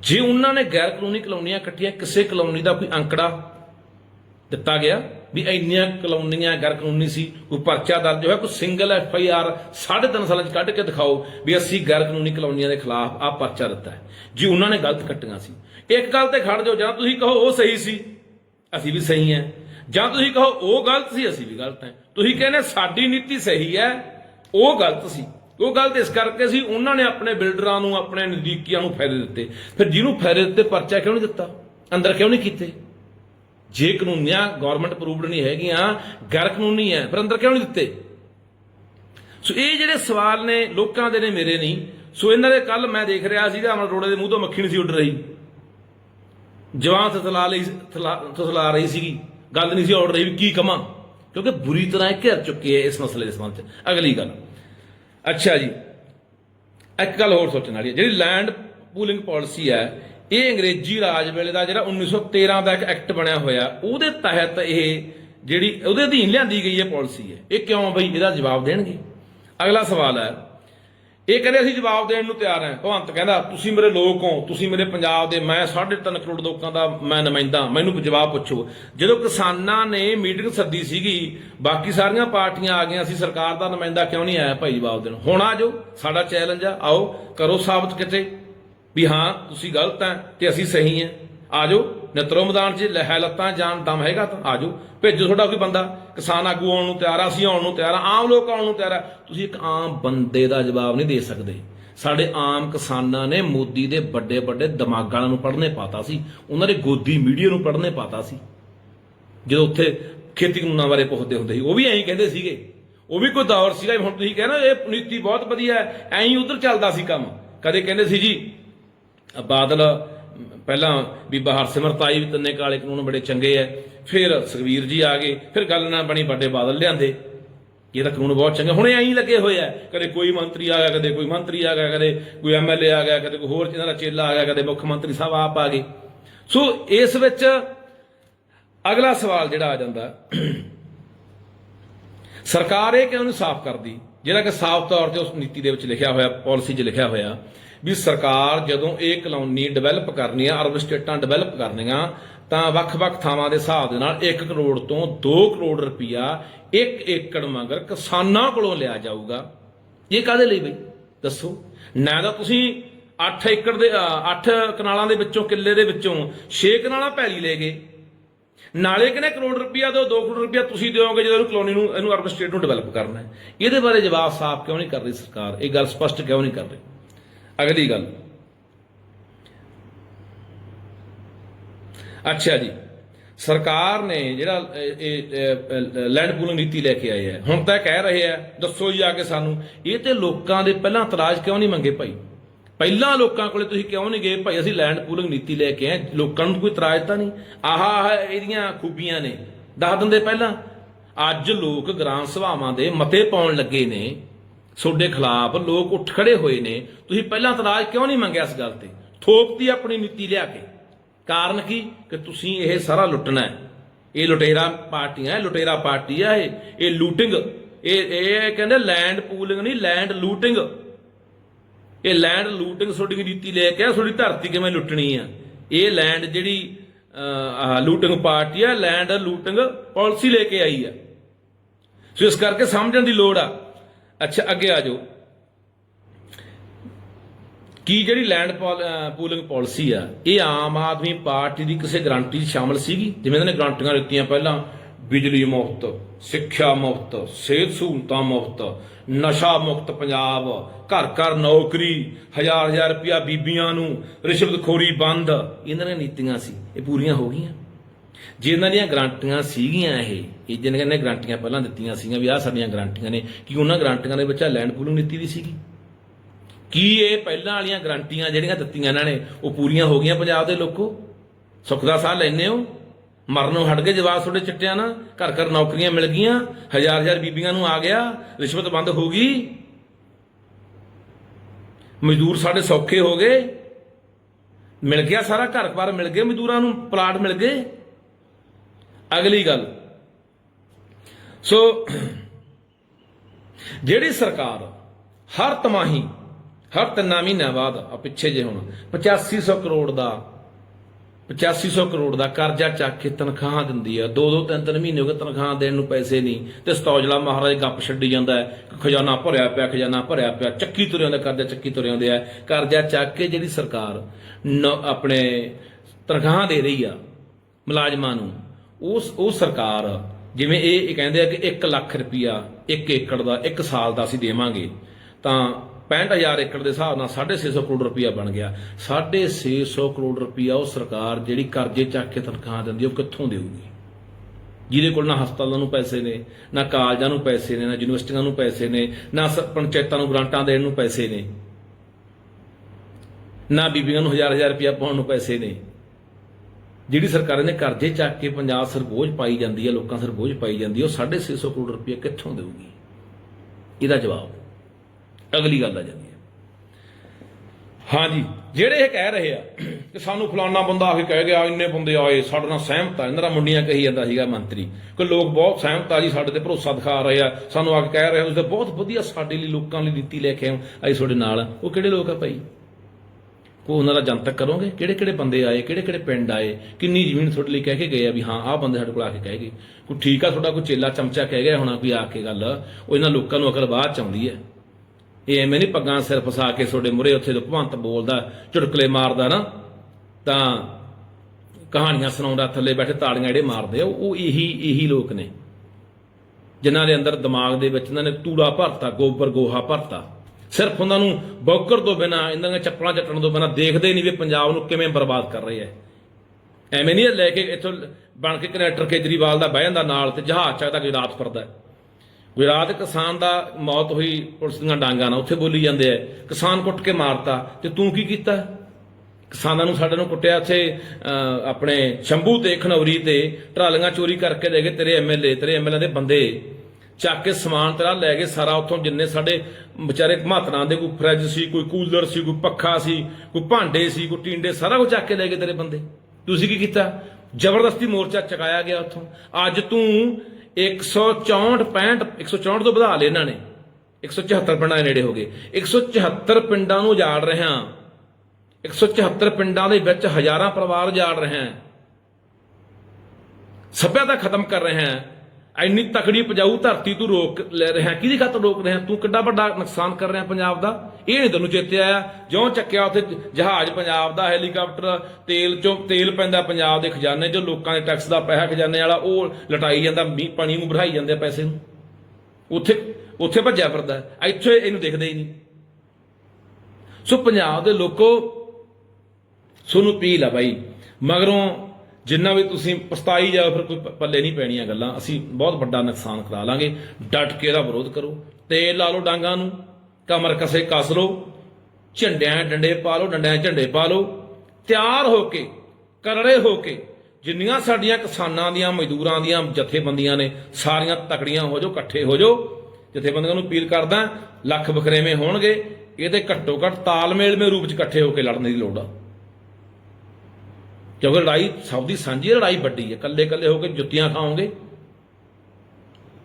ਜੇ ਉਹਨਾਂ ਨੇ ਗੈਰ ਕਾਨੂੰਨੀ ਕਲੋਨੀਆਂ ਕੱਟੀਆਂ, ਕਿਸੇ ਕਲੋਨੀ ਦਾ ਕੋਈ ਅੰਕੜਾ ਦਿੱਤਾ ਗਿਆ ਵੀ ਇੰਨੀਆਂ ਕਲੋਨੀਆਂ, ਗੈਰ ਕਾਨੂੰਨੀ ਸੀ, ਕੋਈ ਪਰਚਾ ਦਰਜ ਹੋਇਆ, ਕੋਈ ਸਿੰਗਲ ਐਫ ਆਈ ਆਰ 3.5 ਸਾਲਾਂ ਚ ਕੱਢ ਕੇ ਦਿਖਾਓ ਵੀ ਅਸੀਂ ਗੈਰ ਕਾਨੂੰਨੀ ਕਲੋਨੀਆਂ ਦੇ ਖਿਲਾਫ ਆ ਪਰਚਾ ਦਿੱਤਾ ਜੀ, ਉਹਨਾਂ ਨੇ ਗਲਤ ਕੱਟੀਆਂ ਸੀ। ਇੱਕ ਗੱਲ ਤੇ ਖੜ ਜਾਓ, ਜਾਂ ਤੁਸੀਂ ਕਹੋ ਉਹ ਸਹੀ ਸੀ, ਅਸੀਂ ਵੀ ਸਹੀ ਹਾਂ। ਜਾਂ ਤੁਸੀਂ ਕਹੋ ਉਹ ਗਲਤ ਸੀ, ਅਸੀਂ ਵੀ ਗਲਤ ਹਾਂ। ਤੁਸੀਂ ਕਹਿੰਦੇ ਸਾਡੀ ਨੀਤੀ ਸਹੀ ਹੈ, ਉਹ ਗਲਤ ਸੀ। ਉਹ ਗਲਤ ਇਸ ਕਰਕੇ ਸੀ, ਉਹਨਾਂ ਨੇ ਆਪਣੇ ਬਿਲਡਰਾਂ ਨੂੰ, ਆਪਣੇ ਨਜ਼ਦੀਕੀਆਂ ਨੂੰ ਫਾਇਦੇ ਦਿੱਤੇ। ਫਿਰ ਜਿਹਨੂੰ ਫਾਇਦੇ ਦਿੱਤੇ, ਪਰਚਾ ਕਿਉਂ ਨਹੀਂ ਦਿੱਤਾ? ਅੰਦਰ ਕਿਉਂ ਨਹੀਂ ਕੀਤੇ? ਜੇ ਕਾਨੂੰਨੀਆਂ ਗਵਰਨਮੈਂਟ ਅਪਰੂਵਡ ਨਹੀਂ ਹੈਗੀਆਂ, ਗੈਰ ਕਾਨੂੰਨੀ ਹੈ ਪਰ ਅੰਦਰ ਕਿਉਂ ਨਹੀਂ ਦਿੱਤੇ? ਸੋ ਇਹ ਜਿਹੜੇ ਸਵਾਲ ਨੇ, ਲੋਕਾਂ ਦੇ ਨੇ ਮੇਰੇ ਨਹੀਂ। ਸੋ ਇਹਨਾਂ ਦੇ ਕੱਲ ਮੈਂ ਦੇਖ ਰਿਹਾ ਸੀ ਅਮਰ ਰੋੜੇ ਦੇ ਮੂੰਹ ਤੋਂ ਮੱਖੀ ਨਹੀਂ ਸੀ ਉੱਡ ਰਹੀ। ਜਵਾਨ ਥਸਲਾ ਲਈ ਥਸਲਾ ਰਹੀ ਸੀਗੀ। ਗੱਲ ਨਹੀਂ ਸੀ ਉੱਡ ਰਹੀ ਵੀ ਕੀ ਕਮਾਂ ਕਿਉਂਕਿ ਬੁਰੀ ਤਰ੍ਹਾਂ ਘਿਰ ਚੁੱਕੇ ਹੈ ਇਸ ਮਸਲੇ ਦੇ ਸੰਬੰਧ ਚ। ਅਗਲੀ ਗੱਲ। ਅੱਛਾ ਜੀ। ਇੱਕ ਗੱਲ ਹੋਰ ਸੋਚਣ ਵਾਲੀ ਹੈ। ਜਿਹੜੀ ਲੈਂਡ ਪੂਲਿੰਗ ਪਾਲਿਸੀ ਹੈ ਇਹ ਅੰਗਰੇਜ਼ੀ ਰਾਜ ਵੇਲੇ ਦਾ ਜਿਹੜਾ 1913 ਦਾ ਇੱਕ ਐਕਟ ਬਣਿਆ ਹੋਇਆ, ਉਹਦੇ ਤਹਿਤ ਇਹ ਜਿਹੜੀ, ਉਹਦੇ ਅਧੀਨ ਲਿਆਂਦੀ ਗਈ ਹੈ ਪਾਲਿਸੀ ਹੈ। ਇਹ ਕਿਉਂ ਬਈ? ਇਹਦਾ ਜਵਾਬ ਦੇਣਗੇ। ਅਗਲਾ ਸਵਾਲ ਹੈ। ਇਹ ਕਹਿੰਦੇ ਅਸੀਂ ਜਵਾਬ ਦੇਣ ਨੂੰ ਤਿਆਰ ਹਾਂ। ਭਗਵੰਤ ਕਹਿੰਦਾ, ਤੁਸੀਂ ਮੇਰੇ ਲੋਕ ਹੋ, ਤੁਸੀਂ ਮੇਰੇ ਪੰਜਾਬ ਦੇ, ਮੈਂ 3.5 ਕਰੋੜ ਲੋਕਾਂ ਦਾ, ਮੈਂ ਨੁਮਾਇੰਦਾ, ਮੈਨੂੰ ਜਵਾਬ ਪੁੱਛੋ। ਜਦੋਂ ਕਿਸਾਨਾਂ ਨੇ ਮੀਟਿੰਗ ਸੱਦੀ ਸੀਗੀ, ਬਾਕੀ ਸਾਰੀਆਂ ਪਾਰਟੀਆਂ ਆ ਗਈਆਂ, ਅਸੀਂ ਸਰਕਾਰ ਦਾ ਨੁਮਾਇੰਦਾ ਕਿਉਂ ਨਹੀਂ ਆਇਆ? ਭਾਈ ਜਵਾਬ ਦੇਣ। ਹੁਣ ਆ ਜਾਓ, ਸਾਡਾ ਚੈਲੰਜ ਆ, ਆਓ, ਕਰੋ ਸਾਬਤ ਕਿਤੇ। ਵੀ ਹਾਂ, ਤੁਸੀਂ ਗਲਤ ਹੈ ਤੇ ਅਸੀਂ ਸਹੀ ਹਾਂ। ਆ ਜਾਓ ਨਿਤਰੋ ਮੈਦਾਨ 'ਚ ਲਹਿ ਲੱਤਾਂ ਜਾਨ ਦਮ ਹੈਗਾ ਤਾਂ ਆ ਜਾਓ ਭੇਜੋ ਤੁਹਾਡਾ ਕੋਈ ਬੰਦਾ। ਕਿਸਾਨ ਆਗੂ ਆਉਣ ਨੂੰ ਤਿਆਰ ਆ, ਅਸੀਂ ਆਉਣ ਨੂੰ ਤਿਆਰ ਆ, ਆਮ ਲੋਕ ਆਉਣ ਨੂੰ ਤਿਆਰ ਆ। ਤੁਸੀਂ ਇੱਕ ਆਮ ਬੰਦੇ ਦਾ ਜਵਾਬ ਨਹੀਂ ਦੇ ਸਕਦੇ। ਸਾਡੇ ਆਮ ਕਿਸਾਨਾਂ ਨੇ ਮੋਦੀ ਦੇ ਵੱਡੇ ਵੱਡੇ ਦਿਮਾਗਾਂ ਨੂੰ ਪੜ੍ਹਨੇ ਪਾਤਾ ਸੀ। ਉਹਨਾਂ ਦੇ ਗੋਦੀ ਮੀਡੀਆ ਨੂੰ ਪੜ੍ਹਨੇ ਪਾਤਾ ਸੀ। ਜਦੋਂ ਉੱਥੇ ਖੇਤੀ ਕਾਨੂੰਨਾਂ ਬਾਰੇ ਪੁੱਛਦੇ ਹੁੰਦੇ ਸੀ, ਉਹ ਵੀ ਐਂ ਕਹਿੰਦੇ ਸੀਗੇ। ਉਹ ਵੀ ਕੋਈ ਦੌਰ ਸੀਗਾ ਵੀ ਹੁਣ ਤੁਸੀਂ ਕਹਿੰਦੇ ਇਹ ਨੀਤੀ ਬਹੁਤ ਵਧੀਆ ਐਂ ਹੀ ਉਧਰ ਚੱਲਦਾ ਸੀ ਕੰਮ। ਕਦੇ ਕਹਿੰਦੇ ਸੀ ਜੀ ਬਾਦਲ, ਪਹਿਲਾਂ ਬੀਬਾ ਹਰਸਿਮਰਤ ਆਈ ਵੀ ਤੰਨੇ ਕਾਲੇ ਕਾਨੂੰਨ ਬੜੇ ਚੰਗੇ ਐ, ਫਿਰ ਸੁਖਵੀਰ ਜੀ ਆ ਗਏ, ਫਿਰ ਗੱਲ ਨਾ ਬਣੀ ਵੱਡੇ ਬਾਦਲ ਲਿਆਂਦੇ। ਇਹ ਤਾਂ ਕਾਨੂੰਨ ਬਹੁਤ ਚੰਗੇ, ਹੁਣ ਐਂ ਲੱਗੇ ਹੋਏ ਆ ਕਦੇ ਕੋਈ ਮੰਤਰੀ ਆ ਗਿਆ, ਕਦੇ ਕੋਈ ਮੰਤਰੀ ਆ ਗਿਆ, ਕਦੇ ਕੋਈ ਐਮਐਲਏ ਆ ਗਿਆ, ਕਦੇ ਕੋਈ ਹੋਰ ਇਹਨਾਂ ਦਾ ਚੇਲਾ ਆ ਗਿਆ, ਕਦੇ ਮੁੱਖ ਮੰਤਰੀ ਸਾਹਿਬ ਆਪ ਆ ਗਏ। ਸੋ ਇਸ ਵਿੱਚ ਅਗਲਾ ਸਵਾਲ ਜਿਹੜਾ ਆ ਜਾਂਦਾ, ਸਰਕਾਰ ਇਹ ਕਿਉਂ ਨਹੀਂ ਸਾਫ਼ ਕਰਦੀ? ਜਿਹੜਾ ਕਿ ਸਾਫ਼ ਤੌਰ ਤੇ ਉਸ ਨੀਤੀ ਦੇ ਵਿੱਚ ਲਿਖਿਆ ਹੋਇਆ, ਪਾਲਿਸੀ 'ਚ ਲਿਖਿਆ ਹੋਇਆ ਵੀ ਸਰਕਾਰ ਜਦੋਂ ਇਹ ਕਲੋਨੀ ਡਿਵੈਲਪ ਕਰਨੀ ਆ ਅਰਬਨ ਸਟੇਟਾਂ ਡਿਵੈਲਪ ਕਰਨੀਆਂ, ਤਾਂ ਵੱਖ-ਵੱਖ ਥਾਵਾਂ ਦੇ ਹਿਸਾਬ ਦੇ ਨਾਲ 1 ਕਰੋੜ ਤੋਂ 2 ਕਰੋੜ ਰੁਪਇਆ 1 ਏਕੜ ਮਗਰ ਕਿਸਾਨਾਂ ਕੋਲੋਂ ਲਿਆ ਜਾਊਗਾ। ਇਹ ਕਾਦੇ ਲਈ ਬਈ? ਦੱਸੋ। ਨਾ ਤਾਂ ਤੁਸੀਂ 8 ਏਕੜ ਦੇ 8 ਕਨਾਲਾਂ ਦੇ ਵਿੱਚੋਂ, ਕਿੱਲੇ ਦੇ ਵਿੱਚੋਂ 6 ਕਨਾਲਾਂ ਪੈਲੀ ਲੈ ਗਏ। ਨਾਲੇ ਕਿਨੇ ਕਰੋੜ ਰੁਪਇਆ ਦੋ 2 ਕਰੋੜ ਰੁਪਇਆ ਤੁਸੀਂ ਦਿਓਗੇ ਜਦੋਂ ਇਹਨੂੰ ਕਲੋਨੀ ਨੂੰ, ਇਹਨੂੰ ਅਰਬਨ ਸਟੇਟ ਨੂੰ ਡਿਵੈਲਪ ਕਰਨਾ ਹੈ। ਇਹਦੇ ਬਾਰੇ ਜਵਾਬ ਸਾਫ਼ ਕਿਉਂ ਨਹੀਂ ਕਰ ਰਹੀ ਸਰਕਾਰ? ਇਹ ਗੱਲ ਸਪਸ਼ਟ ਕਿਉਂ ਨਹੀਂ ਕਰ ਰਹੀ? ਅਗਲੀ ਗੱਲ। ਅੱਛਾ ਜੀ। ਸਰਕਾਰ ਨੇ ਜਿਹੜਾ ਇਹ ਲੈਂਡ ਪੂਲਿੰਗ ਨੀਤੀ ਲੈ ਕੇ ਆਏ ਹੈ। ਹੁਣ ਤਾਂ ਕਹਿ ਰਹੇ ਆ ਦੱਸੋ ਜੀ ਆ ਕੇ ਸਾਨੂੰ, ਇਹ ਤੇ ਲੋਕਾਂ ਦੇ ਪਹਿਲਾਂ ਇਤਰਾਜ਼ ਕਿਉਂ ਨਹੀਂ ਮੰਗੇ ਭਾਈ? ਪਹਿਲਾਂ ਲੋਕਾਂ ਕੋਲੇ ਤੁਸੀਂ ਕਿਉਂ ਨਹੀਂ ਗਏ ਭਾਈ? ਅਸੀਂ ਲੈਂਡ ਪੂਲਿੰਗ ਨੀਤੀ ਲੈ ਕੇ ਆਏ, ਲੋਕਾਂ ਨੂੰ ਕੋਈ ਇਤਰਾਜ਼ ਤਾਂ ਨਹੀਂ? ਆਹਾ, ਆਹ ਇਹਦੀਆਂ ਖੂਬੀਆਂ ਨੇ। ਦੱਸ ਦਿੰਦੇ ਪਹਿਲਾਂ, ਅੱਜ ਲੋਕ ਗ੍ਰਾਮ ਸਭਾਵਾਂ ਦੇ ਮਤੇ ਪਾਉਣ ਲੱਗੇ ਨੇ। ਤੁਹਾਡੇ ਖਿਲਾਫ ਲੋਕ ਉੱਠ ਖੜੇ ਹੋਏ ਨੇ। ਤੁਸੀਂ ਪਹਿਲਾਂ ਇਤਰਾਜ਼ ਕਿਉਂ ਨਹੀਂ ਮੰਗਿਆ ਇਸ ਗੱਲ ਤੇ? ਥੋਪਤੀ ਆਪਣੀ ਨੀਤੀ ਲਿਆ ਕੇ। ਕਾਰਨ ਕੀ? ਕਿ ਤੁਸੀਂ ਇਹ ਸਾਰਾ ਲੁੱਟਣਾ ਹੈ। ਇਹ ਲੁਟੇਰਾ ਪਾਰਟੀਆਂ ਹੈ ਲੁਟੇਰਾ ਪਾਰਟੀ ਆ ਇਹ। ਇਹ ਲੂਟਿੰਗ ਇਹ ਇਹ ਕਹਿੰਦੇ ਲੈਂਡ ਪੂਲਿੰਗ ਨਹੀਂ ਲੈਂਡ ਲੂਟਿੰਗ। ਇਹ ਲੈਂਡ ਲੂਟਿੰਗ ਤੁਹਾਡੀ ਨੀਤੀ ਲੈ ਕੇ ਆ, ਤੁਹਾਡੀ ਧਰਤੀ ਕਿਵੇਂ ਲੁੱਟਣੀ ਆ? ਇਹ ਲੈਂਡ ਜਿਹੜੀ ਲੂਟਿੰਗ ਪਾਰਟੀ ਆ ਲੈਂਡ ਲੂਟਿੰਗ ਪਾਲਿਸੀ ਲੈ ਕੇ ਆਈ ਆ। ਸੋ ਇਸ ਕਰਕੇ ਸਮਝਣ ਦੀ ਲੋੜ ਆ। ਅੱਛਾ, ਅੱਗੇ ਆ ਜਾਓ। ਕੀ ਜਿਹੜੀ ਲੈਂਡ ਪੂਲਿੰਗ ਪਾਲਿਸੀ ਆ, ਇਹ ਆਮ ਆਦਮੀ ਪਾਰਟੀ ਦੀ ਕਿਸੇ ਗਰੰਟੀ 'ਚ ਸ਼ਾਮਲ ਸੀਗੀ? ਜਿਵੇਂ ਇਹਨਾਂ ਨੇ ਗਰੰਟੀਆਂ ਦਿੱਤੀਆਂ ਪਹਿਲਾਂ, ਬਿਜਲੀ ਮੁਫਤ, ਸਿੱਖਿਆ ਮੁਫਤ, ਸਿਹਤ ਸਹੂਲਤਾਂ ਮੁਫਤ, ਨਸ਼ਾ ਮੁਕਤ ਪੰਜਾਬ, ਘਰ ਘਰ ਨੌਕਰੀ, ਹਜ਼ਾਰ ਹਜ਼ਾਰ ਰੁਪਇਆ ਬੀਬੀਆਂ ਨੂੰ ਰਿਸ਼ਵਤਖੋਰੀ ਬੰਦ। ਇਹਨਾਂ ਦੀਆਂ ਨੀਤੀਆਂ ਸੀ, ਇਹ ਪੂਰੀਆਂ ਹੋ ਗਈਆਂ। ਜੇ ਇਹਨਾਂ ਦੀਆਂ ਗਰੰਟੀਆਂ ਸੀਗੀਆਂ ਇਹ ਇਹ ਜਿਹਨਾਂ ਨੇ ਗਰੰਟੀਆਂ ਪਹਿਲਾਂ ਦਿੱਤੀਆਂ ਸੀਗੀਆਂ ਵੀ ਆਹ ਸਾਡੀਆਂ ਗਰੰਟੀਆਂ ਨੇ, ਕਿ ਉਹਨਾਂ ਗਰੰਟੀਆਂ ਦੇ ਵਿੱਚ ਲੈਂਡ ਪੂਲਿੰਗ ਨੀਤੀ ਵੀ ਸੀਗੀ? ਕੀ ਇਹ ਪਹਿਲਾਂ ਵਾਲੀਆਂ ਗਰੰਟੀਆਂ ਜਿਹੜੀਆਂ ਦਿੱਤੀਆਂ ਇਹਨਾਂ ਨੇ, ਉਹ ਪੂਰੀਆਂ ਹੋ ਗਈਆਂ ਪੰਜਾਬ ਦੇ ਲੋਕੋ? ਸੁੱਖ ਦਾ ਸਾਹ ਲੈਨੇ ਹੋ? ਮਰਨੋਂ ਹਟ ਗਏ ਜਵਾਬ ਤੁਹਾਡੇ ਚਿੱਟਿਆਂ ਨਾਲ, ਘਰ ਘਰ ਨੌਕਰੀਆਂ ਮਿਲ ਗਈਆਂ, ਹਜ਼ਾਰ ਹਜ਼ਾਰ ਬੀਬੀਆਂ ਨੂੰ ਆ ਗਿਆ, ਰਿਸ਼ਵਤ ਬੰਦ ਹੋ ਗਈ। ਮਜ਼ਦੂਰ ਸਾਡੇ ਸੌਖੇ ਹੋ ਗਏ। ਮਿਲ ਗਿਆ ਸਾਰਾ ਘਰ ਬਾਰ ਮਿਲ ਗਏ, ਮਜ਼ਦੂਰਾਂ ਨੂੰ ਪਲਾਟ ਮਿਲ ਗਏ। ਅਗਲੀ ਗੱਲ। ਸੋ, ਜਿਹੜੀ ਸਰਕਾਰ ਹਰ ਤਮਾਹੀ, ਹਰ ਤਿੰਨਾਂ ਮਹੀਨਿਆਂ ਬਾਅਦ ਆ ਪਿੱਛੇ ਜੇ ਹੁਣ 8500 ਕਰੋੜ ਦਾ 8500 ਕਰੋੜ ਦਾ ਕਰਜ਼ਾ ਚੱਕ ਕੇ ਤਨਖਾਹਾਂ ਦਿੰਦੀ ਆ। ਦੋ ਦੋ ਤਿੰਨ ਤਿੰਨ ਮਹੀਨੇ ਹੋ ਗਏ ਤਨਖਾਹਾਂ ਦੇਣ ਨੂੰ ਪੈਸੇ ਨਹੀਂ। ਤੇ ਸਤੌਜਲਾ ਮਹਾਰਾਜ ਗੱਪ ਛੱਡੀ ਜਾਂਦਾ ਹੈ। ਖਜ਼ਾਨਾ ਭਰਿਆ ਪਿਆ, ਖਜ਼ਾਨਾ ਭਰਿਆ ਪਿਆ, ਚੱਕੀ ਤੁਰੇ ਆਉਂਦਾ ਕਰਜ਼ਾ ਚੱਕੀ ਤੁਰੇ ਆਉਂਦੇ ਆ। ਕਰਜ਼ਾ ਚੱਕ ਕੇ ਜਿਹੜੀ ਸਰਕਾਰ ਨ- ਆਪਣੇ ਤਨਖਾਹਾਂ ਦੇ ਰਹੀ ਆ, ਮੁਲਾਜ਼ਮਾਂ ਨੂੰ ਉਸ, ਉਹ ਸਰਕਾਰ, ਜਿਵੇਂ ਇਹ ਕਹਿੰਦੇ ਆ ਕਿ 1 ਲੱਖ ਰੁਪਿਆ 1 ਏਕੜ ਦਾ 1 ਸਾਲ ਦਾ ਅਸੀਂ ਦੇਵਾਂਗੇ, ਤਾਂ 65000 ਏਕੜ ਦੇ ਹਿਸਾਬ ਨਾਲ 650 ਕਰੋੜ ਰੁਪਇਆ ਬਣ ਗਿਆ। 650 ਕਰੋੜ ਰੁਪਇਆ ਉਹ ਸਰਕਾਰ ਜਿਹੜੀ ਕਰਜ਼ੇ ਚੱਕ ਕੇ ਤਨਖਾਹ ਦਿੰਦੀ ਉਹ ਕਿੱਥੋਂ ਦੇਊਗੀ? ਜਿਹਦੇ ਕੋਲ ਨਾ ਹਸਪਤਾਲਾਂ ਨੂੰ ਪੈਸੇ ਨੇ, ਨਾ ਕਾਲਜਾਂ ਨੂੰ ਪੈਸੇ ਨੇ, ਨਾ ਯੂਨੀਵਰਸਿਟੀਆਂ ਨੂੰ ਪੈਸੇ ਨੇ, ਨਾ ਸ- ਪੰਚਾਇਤਾਂ ਨੂੰ ਗ੍ਰਾਂਟਾਂ ਦੇਣ ਨੂੰ ਪੈਸੇ ਨੇ, ਨਾ ਬੀਬੀਆਂ ਨੂੰ ਹਜ਼ਾਰ ਹਜ਼ਾਰ ਰੁਪਇਆ ਪਾਉਣ ਨੂੰ ਪੈਸੇ ਨੇ। ਜਿਹੜੀ ਸਰਕਾਰ ਨੇ ਕਰਜ਼ੇ ਚੱਕ ਕੇ ਪੰਜਾਬ ਸਿਰ ਬੋਝ ਪਾਈ ਜਾਂਦੀ ਹੈ ਲੋਕਾਂ ਸਿਰ ਬੋਝ ਪਾਈ ਜਾਂਦੀ ਹੈ ਉਹ 650 ਕਰੋੜ ਰੁਪਏ ਕਿੱਥੋਂ ਦੇਊਗੀ? ਇਹਦਾ ਜਵਾਬ ਅਗਲੀ ਗੱਲ ਆ ਜਾਂਦੀ ਹੈ। ਹਾਂਜੀ ਜਿਹੜੇ ਇਹ ਕਹਿ ਰਹੇ ਆ ਕਿ ਸਾਨੂੰ ਫਲਾਨਾ ਬੰਦਾ ਆ ਕੇ ਕਹਿ ਗਿਆ, ਇੰਨੇ ਬੰਦੇ ਆਏ, ਸਾਡੇ ਨਾਲ ਸਹਿਮਤ ਆ, ਇਹਨਾਂ ਦਾ ਮੁੰਡੀਆਂ ਕਹੀ ਜਾਂਦਾ ਸੀਗਾ ਮੰਤਰੀ। ਕਿ ਲੋਕ ਬਹੁਤ ਸਹਿਮਤ ਆ ਜੀ, ਸਾਡੇ ਤੇ ਭਰੋਸਾ ਦਿਖਾ ਰਹੇ ਆ, ਸਾਨੂੰ ਆ ਕੇ ਕਹਿ ਰਹੇ ਆ, ਤੁਸੀਂ ਬਹੁਤ ਵਧੀਆ ਸਾਡੇ ਲਈ, ਲੋਕਾਂ ਲਈ ਨੀਤੀ ਲੈ ਕੇ ਆਏ ਅਸੀਂ ਤੁਹਾਡੇ ਨਾਲ। ਉਹ ਕਿਹੜੇ ਲੋਕ ਆ ਭਾਈ? ਕੋ ਉਹਨਾਂ ਦਾ ਜਨਤਕ ਕਰੋਗੇ? ਕਿਹੜੇ ਕਿਹੜੇ ਬੰਦੇ ਆਏ, ਕਿਹੜੇ ਕਿਹੜੇ ਪਿੰਡ ਆਏ? ਕਿੰਨੀ ਜ਼ਮੀਨ ਤੁਹਾਡੇ ਲਈ ਕਹਿ ਕੇ ਗਏ ਆ ਵੀ ਹਾਂ, ਆਹ ਬੰਦੇ ਸਾਡੇ ਕੋਲ ਆ ਕੇ ਕਹਿ ਗਏ। ਕੋਈ ਠੀਕ ਆ, ਤੁਹਾਡਾ ਕੋਈ ਚੇਲਾ ਚਮਚਾ ਕਹਿ ਗਿਆ ਹੋਣਾ ਵੀ ਆ ਕੇ ਗੱਲ। ਉਹ ਇਹਨਾਂ ਲੋਕਾਂ ਨੂੰ ਅਕਲ ਬਾਅਦ ਚ ਆਉਂਦੀ ਹੈ। ਇਹ ਐਵੇਂ ਨਹੀਂ ਪੱਗਾਂ ਸਿਰ ਫਸਾ ਕੇ ਤੁਹਾਡੇ ਮੁਰੇ ਉੱਥੇ ਤੋਂ ਭਵੰਤ ਬੋਲਦਾ ਚੁਟਕਲੇ ਮਾਰਦਾ ਨਾ, ਤਾਂ ਕਹਾਣੀਆਂ ਸੁਣਾਉਂਦਾ, ਥੱਲੇ ਬੈਠੇ ਤਾੜੀਆਂ ਜਿਹੜੇ ਮਾਰਦੇ ਆ, ਉਹ ਇਹੀ ਇਹੀ ਲੋਕ ਨੇ। ਜਿਨ੍ਹਾਂ ਦੇ ਅੰਦਰ ਦਿਮਾਗ ਦੇ ਵਿੱਚ ਇਹਨਾਂ ਨੇ ਤੂੜਾ ਭਰਤਾ, ਗੋਬਰ ਗੋਹਾ ਭਰਤਾ। ਸਿਰਫ ਉਹਨਾਂ ਨੂੰ ਬੌਕਰ ਤੋਂ ਬਿਨਾ, ਇਹਨਾਂ ਦੀਆਂ ਚੱਪਲਾਂ ਚੱਟਣ ਤੋਂ ਬਿਨਾ ਦੇਖਦੇ ਨਹੀਂ ਵੀ ਪੰਜਾਬ ਨੂੰ ਕਿਵੇਂ ਬਰਬਾਦ ਕਰ ਰਹੇ ਐ ਐਵੇਂ ਨਹੀਂ ਲੈ ਕੇ ਇੱਥੋਂ ਬਣ ਕੇ ਕਨੈਕਟਰ ਕੇਜਰੀਵਾਲ ਦਾ ਬਹਿ ਜਾਂਦਾ ਨਾਲ ਤੇ ਜਹਾਜ਼ ਚੱਕਦਾ ਗੁਜਰਾਤ ਫਿਰਦਾ ਗੁਜਰਾਤ ਕਿਸਾਨ ਦਾ ਮੌਤ ਹੋਈ, ਪੁਲਿਸ ਦੀਆਂ ਡਾਂਗਾਂ ਨਾਲ, ਉੱਥੇ ਬੋਲੀ ਜਾਂਦੇ ਐ ਕਿਸਾਨ ਕੁੱਟ ਕੇ ਮਾਰਤਾ, ਤੇ ਤੂੰ ਕੀ ਕੀਤਾ? ਕਿਸਾਨਾਂ ਨੂੰ ਸਾਡੇ ਨੂੰ ਕੁੱਟਿਆ ਉੱਥੇ ਆਪਣੇ ਸ਼ੰਭੂ ਤੇ ਖਨੌਰੀ ਤੇ ਟਰਾਲੀਆਂ ਚੋਰੀ ਕਰਕੇ ਲੈ ਗਏ ਤੇਰੇ ਐਮਐਲਏ ਤੇਰੇ ਐਮਐਲਏ ਦੇ ਬੰਦੇ। ਚੱਕ ਕੇ ਸਮਾਨ ਤੇਰਾ ਲੈ ਗਏ ਸਾਰਾ ਉੱਥੋਂ ਜਿੰਨੇ ਸਾਡੇ ਵਿਚਾਰੇ ਮਹਾਤਨਾ ਦੇ, ਕੋਈ ਫਰਿੱਜ ਸੀ, ਕੋਈ ਕੂਲਰ ਸੀ, ਕੋਈ ਪੱਖਾ ਸੀ, ਕੋਈ ਭਾਂਡੇ ਸੀ, ਕੋਈ ਟਿੰਡੇ, ਸਾਰਾ ਕੁਝ ਚੱਕ ਕੇ ਲੈ ਗਏ ਤੇਰੇ ਬੰਦੇ। ਤੁਸੀਂ ਕੀ ਕੀਤਾ? ਜ਼ਬਰਦਸਤੀ ਮੋਰਚਾ ਚਕਾਇਆ ਗਿਆ ਉੱਥੋਂ। ਅੱਜ ਤੂੰ 164 65 164 ਤੋਂ ਵਧਾ ਲਏ ਇਹਨਾਂ ਨੇ। 174 ਪਿੰਡਾਂ ਦੇ ਨੇੜੇ ਹੋ ਗਏ। 174 ਪਿੰਡਾਂ ਨੂੰ ਉਜਾੜ ਰਿਹਾ 174 ਪਿੰਡਾਂ ਦੇ ਵਿੱਚ ਹਜ਼ਾਰਾਂ ਪਰਿਵਾਰ ਉਜਾੜ ਰਿਹਾ ਸੱਭਿਅਤਾ ਖਤਮ ਕਰ ਰਿਹਾ ਹੈ ਇੰਨੀ ਤਕੜੀ ਪਜਾਊ ਧਰਤੀ ਤੂੰ ਰੋਕ ਲੈ ਰਿਹਾ, ਕਿਹਦੀ ਖਾਤਰ ਰੋਕ ਰਿਹਾ? ਤੂੰ ਕਿੱਡਾ ਵੱਡਾ ਨੁਕਸਾਨ ਕਰ ਰਿਹਾ ਪੰਜਾਬ ਦਾ? ਇਹ ਨਹੀਂ ਤੈਨੂੰ ਚੇਤੇ ਆਇਆ? ਜਿਉਂ ਚੱਕਿਆ ਉੱਥੇ ਜਹਾਜ਼ ਪੰਜਾਬ ਦਾ, ਹੈਲੀਕਾਪਟਰ, ਤੇਲ ਚੋਂ ਤੇਲ ਪੈਂਦਾ ਪੰਜਾਬ ਦੇ ਖਜ਼ਾਨੇ 'ਚੋਂ, ਲੋਕਾਂ ਦੇ ਟੈਕਸ ਦਾ ਪੈਸਾ ਖਜ਼ਾਨੇ ਵਾਲਾ, ਉਹ ਲਟਾਈ ਜਾਂਦਾ, ਮੀਂਹ, ਪਾਣੀ ਨੂੰ ਵਧਾਈ ਜਾਂਦੇ ਪੈਸੇ ਨੂੰ। ਉੱਥੇ ਉੱਥੇ ਭੱਜਿਆ ਫਿਰਦਾ ਹੈ। ਇੱਥੇ ਇਹਨੂੰ ਦੇਖਦੇ ਹੀ ਨਹੀਂ। ਸੋ ਪੰਜਾਬ ਦੇ ਲੋਕੋ, ਸੋਨੂੰ ਪੀਲ ਆ ਬਾਈ, ਮਗਰੋਂ ਜਿੰਨਾ ਵੀ ਤੁਸੀਂ ਪਛਤਾਈ ਜਾਓ, ਫਿਰ ਕੋਈ ਪੱਲੇ ਨਹੀਂ ਪੈਣੀਆਂ ਗੱਲਾਂ। ਅਸੀਂ ਬਹੁਤ ਵੱਡਾ ਨੁਕਸਾਨ ਕਰਾ ਲਾਂਗੇ। ਡਟ ਕੇ ਇਹਦਾ ਵਿਰੋਧ ਕਰੋ। ਤੇਲ ਲਾ ਲਓ ਡਾਂਗਾਂ ਨੂੰ। ਕਮਰ ਕਸੇ ਕੱਸ ਲਓ। ਝੰਡਿਆਂ ਡੰਡੇ ਪਾ ਲਓ, ਡੰਡਿਆਂ ਝੰਡੇ ਪਾ ਲਓ। ਤਿਆਰ ਹੋ ਕੇ, ਕਰੜੇ ਹੋ ਕੇ, ਜਿੰਨੀਆਂ ਸਾਡੀਆਂ ਕਿਸਾਨਾਂ ਦੀਆਂ, ਮਜ਼ਦੂਰਾਂ ਦੀਆਂ ਜਥੇਬੰਦੀਆਂ ਨੇ, ਸਾਰੀਆਂ ਤਕੜੀਆਂ ਹੋ ਜਾਓ, ਇਕੱਠੇ ਹੋ ਜਾਓ। ਜਥੇਬੰਦੀਆਂ ਨੂੰ ਅਪੀਲ ਕਰਦਾ, ਲੱਖ ਬਖਰੇਵੇਂ ਹੋਣਗੇ। ਇਹਦੇ ਘੱਟੋ ਘੱਟ ਤਾਲਮੇਲਮੇ ਰੂਪ ਚ ਇਕੱਠੇ ਹੋ ਕੇ ਲੜਨ ਦੀ ਲੋੜ ਆ। ਕਿਉਂਕਿ ਲੜਾਈ ਸਭ ਦੀ ਸਾਂਝੀ ਲੜਾਈ ਵੱਡੀ ਹੈ। ਇਕੱਲੇ ਇਕੱਲੇ ਹੋ ਕੇ ਜੁੱਤੀਆਂ ਖਾਓਗੇ,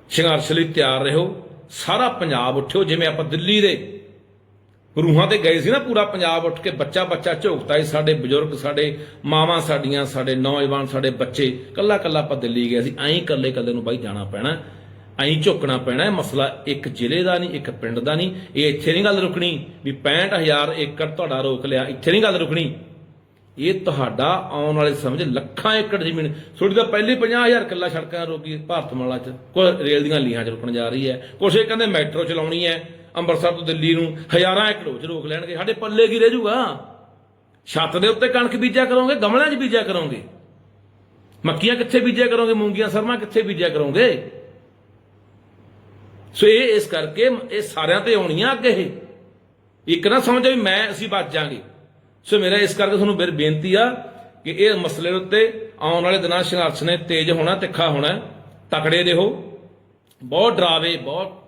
ਸੰਘਰਸ਼ ਲਈ ਤਿਆਰ ਰਹੋ, ਸਾਰਾ ਪੰਜਾਬ ਉੱਠਿਓ, ਜਿਵੇਂ ਆਪਾਂ ਦਿੱਲੀ ਦੇ ਰੂਹਾਂ ਤੇ ਗਏ ਸੀ ਨਾ, ਪੂਰਾ ਪੰਜਾਬ ਉੱਠ ਕੇ ਬੱਚਾ ਬੱਚਾ ਝੋਕਤਾ ਸੀ, ਸਾਡੇ ਬਜ਼ੁਰਗ, ਸਾਡੇ ਮਾਵਾਂ ਸਾਡੀਆਂ, ਸਾਡੇ ਨੌਜਵਾਨ, ਸਾਡੇ ਬੱਚੇ ਕੱਲਾ ਕੱਲਾ ਆਪਾਂ ਦਿੱਲੀ ਗਏ ਸੀ। ਐਂ ਕੱਲੇ ਕੱਲੇ ਨੂੰ ਬਾਈ ਜਾਣਾ ਪੈਣਾ, ਐਂ ਝੁਕਣਾ ਪੈਣਾ, ਇਹ ਮਸਲਾ ਇੱਕ ਜ਼ਿਲ੍ਹੇ ਦਾ ਨਹੀਂ, ਇੱਕ ਪਿੰਡ ਦਾ ਨਹੀਂ। ਇਹ ਇੱਥੇ ਨਹੀਂ ਗੱਲ ਰੁਕਣੀ ਵੀ 65000 ਏਕੜ ਤੁਹਾਡਾ ਰੋਕ ਲਿਆ, ਇੱਥੇ ਨਹੀਂ ਗੱਲ ਰੁਕਣੀ। ਇਹ ਤੁਹਾਡਾ ਆਉਣ ਵਾਲੇ ਸਮੇਂ 'ਚ ਲੱਖਾਂ ਏਕੜ ਜ਼ਮੀਨ। ਥੋੜੀ ਤਾਂ ਪਹਿਲੇ 50000 ਕਿੱਲਾ ਸੜਕਾਂ ਰੋਕੀ ਭਾਰਤ ਮਾਲਾ 'ਚ। ਕੋਈ ਰੇਲ ਦੀਆਂ ਲੀਹਾਂ 'ਚ ਰੁਕਣ ਜਾ ਰਹੀ ਹੈ। ਕੁਛ ਇਹ ਕਹਿੰਦੇ ਮੈਟਰੋ ਚਲਾਉਣੀ ਹੈ। ਅੰਮ੍ਰਿਤਸਰ ਤੋਂ ਦਿੱਲੀ ਨੂੰ ਹਜ਼ਾਰਾਂ ਏਕੜ 'ਚ ਰੋਕ ਲੈਣਗੇ। ਸਾਡੇ ਪੱਲੇ ਕੀ ਰਹਿ ਜੂਗਾ? ਛੱਤ ਦੇ ਉੱਤੇ ਕਣਕ ਬੀਜਿਆ ਕਰੋਗੇ, ਗਮਲਿਆਂ 'ਚ ਬੀਜਿਆ ਕਰੋਗੇ। ਮੱਕੀਆਂ ਕਿੱਥੇ ਬੀਜਿਆ ਕਰੋਗੇ? ਮੂੰਗੀਆਂ, ਸਰਮਾ ਕਿੱਥੇ ਬੀਜਿਆ ਕਰੋਗੇ? ਸੋ ਇਹ ਇਸ ਕਰਕੇ ਇਹ ਸਾਰਿਆਂ ਤੇ ਆਉਣੀਆਂ ਅੱਗੇ ਇਹ। ਇੱਕ ਨਾ ਸਮਝੋ ਵੀ ਮੈਂ, ਅਸੀਂ ਬਚ ਜਾਾਂਗੇ। ਸੋ ਮੇਰਾ ਇਸ ਕਰਕੇ ਤੁਹਾਨੂੰ ਫਿਰ ਬੇਨਤੀ ਆ ਕਿ ਇਹ ਮਸਲੇ ਦੇ ਉੱਤੇ ਆਉਣ ਵਾਲੇ ਦਿਨਾਂ ਸੰਘਰਸ਼ ਨੇ ਤੇਜ਼ ਹੋਣਾ, ਤਿੱਖਾ ਹੋਣਾ, ਤਕੜੇ ਰਹੋ। ਬਹੁਤ ਡਰਾਵੇ, ਬਹੁਤ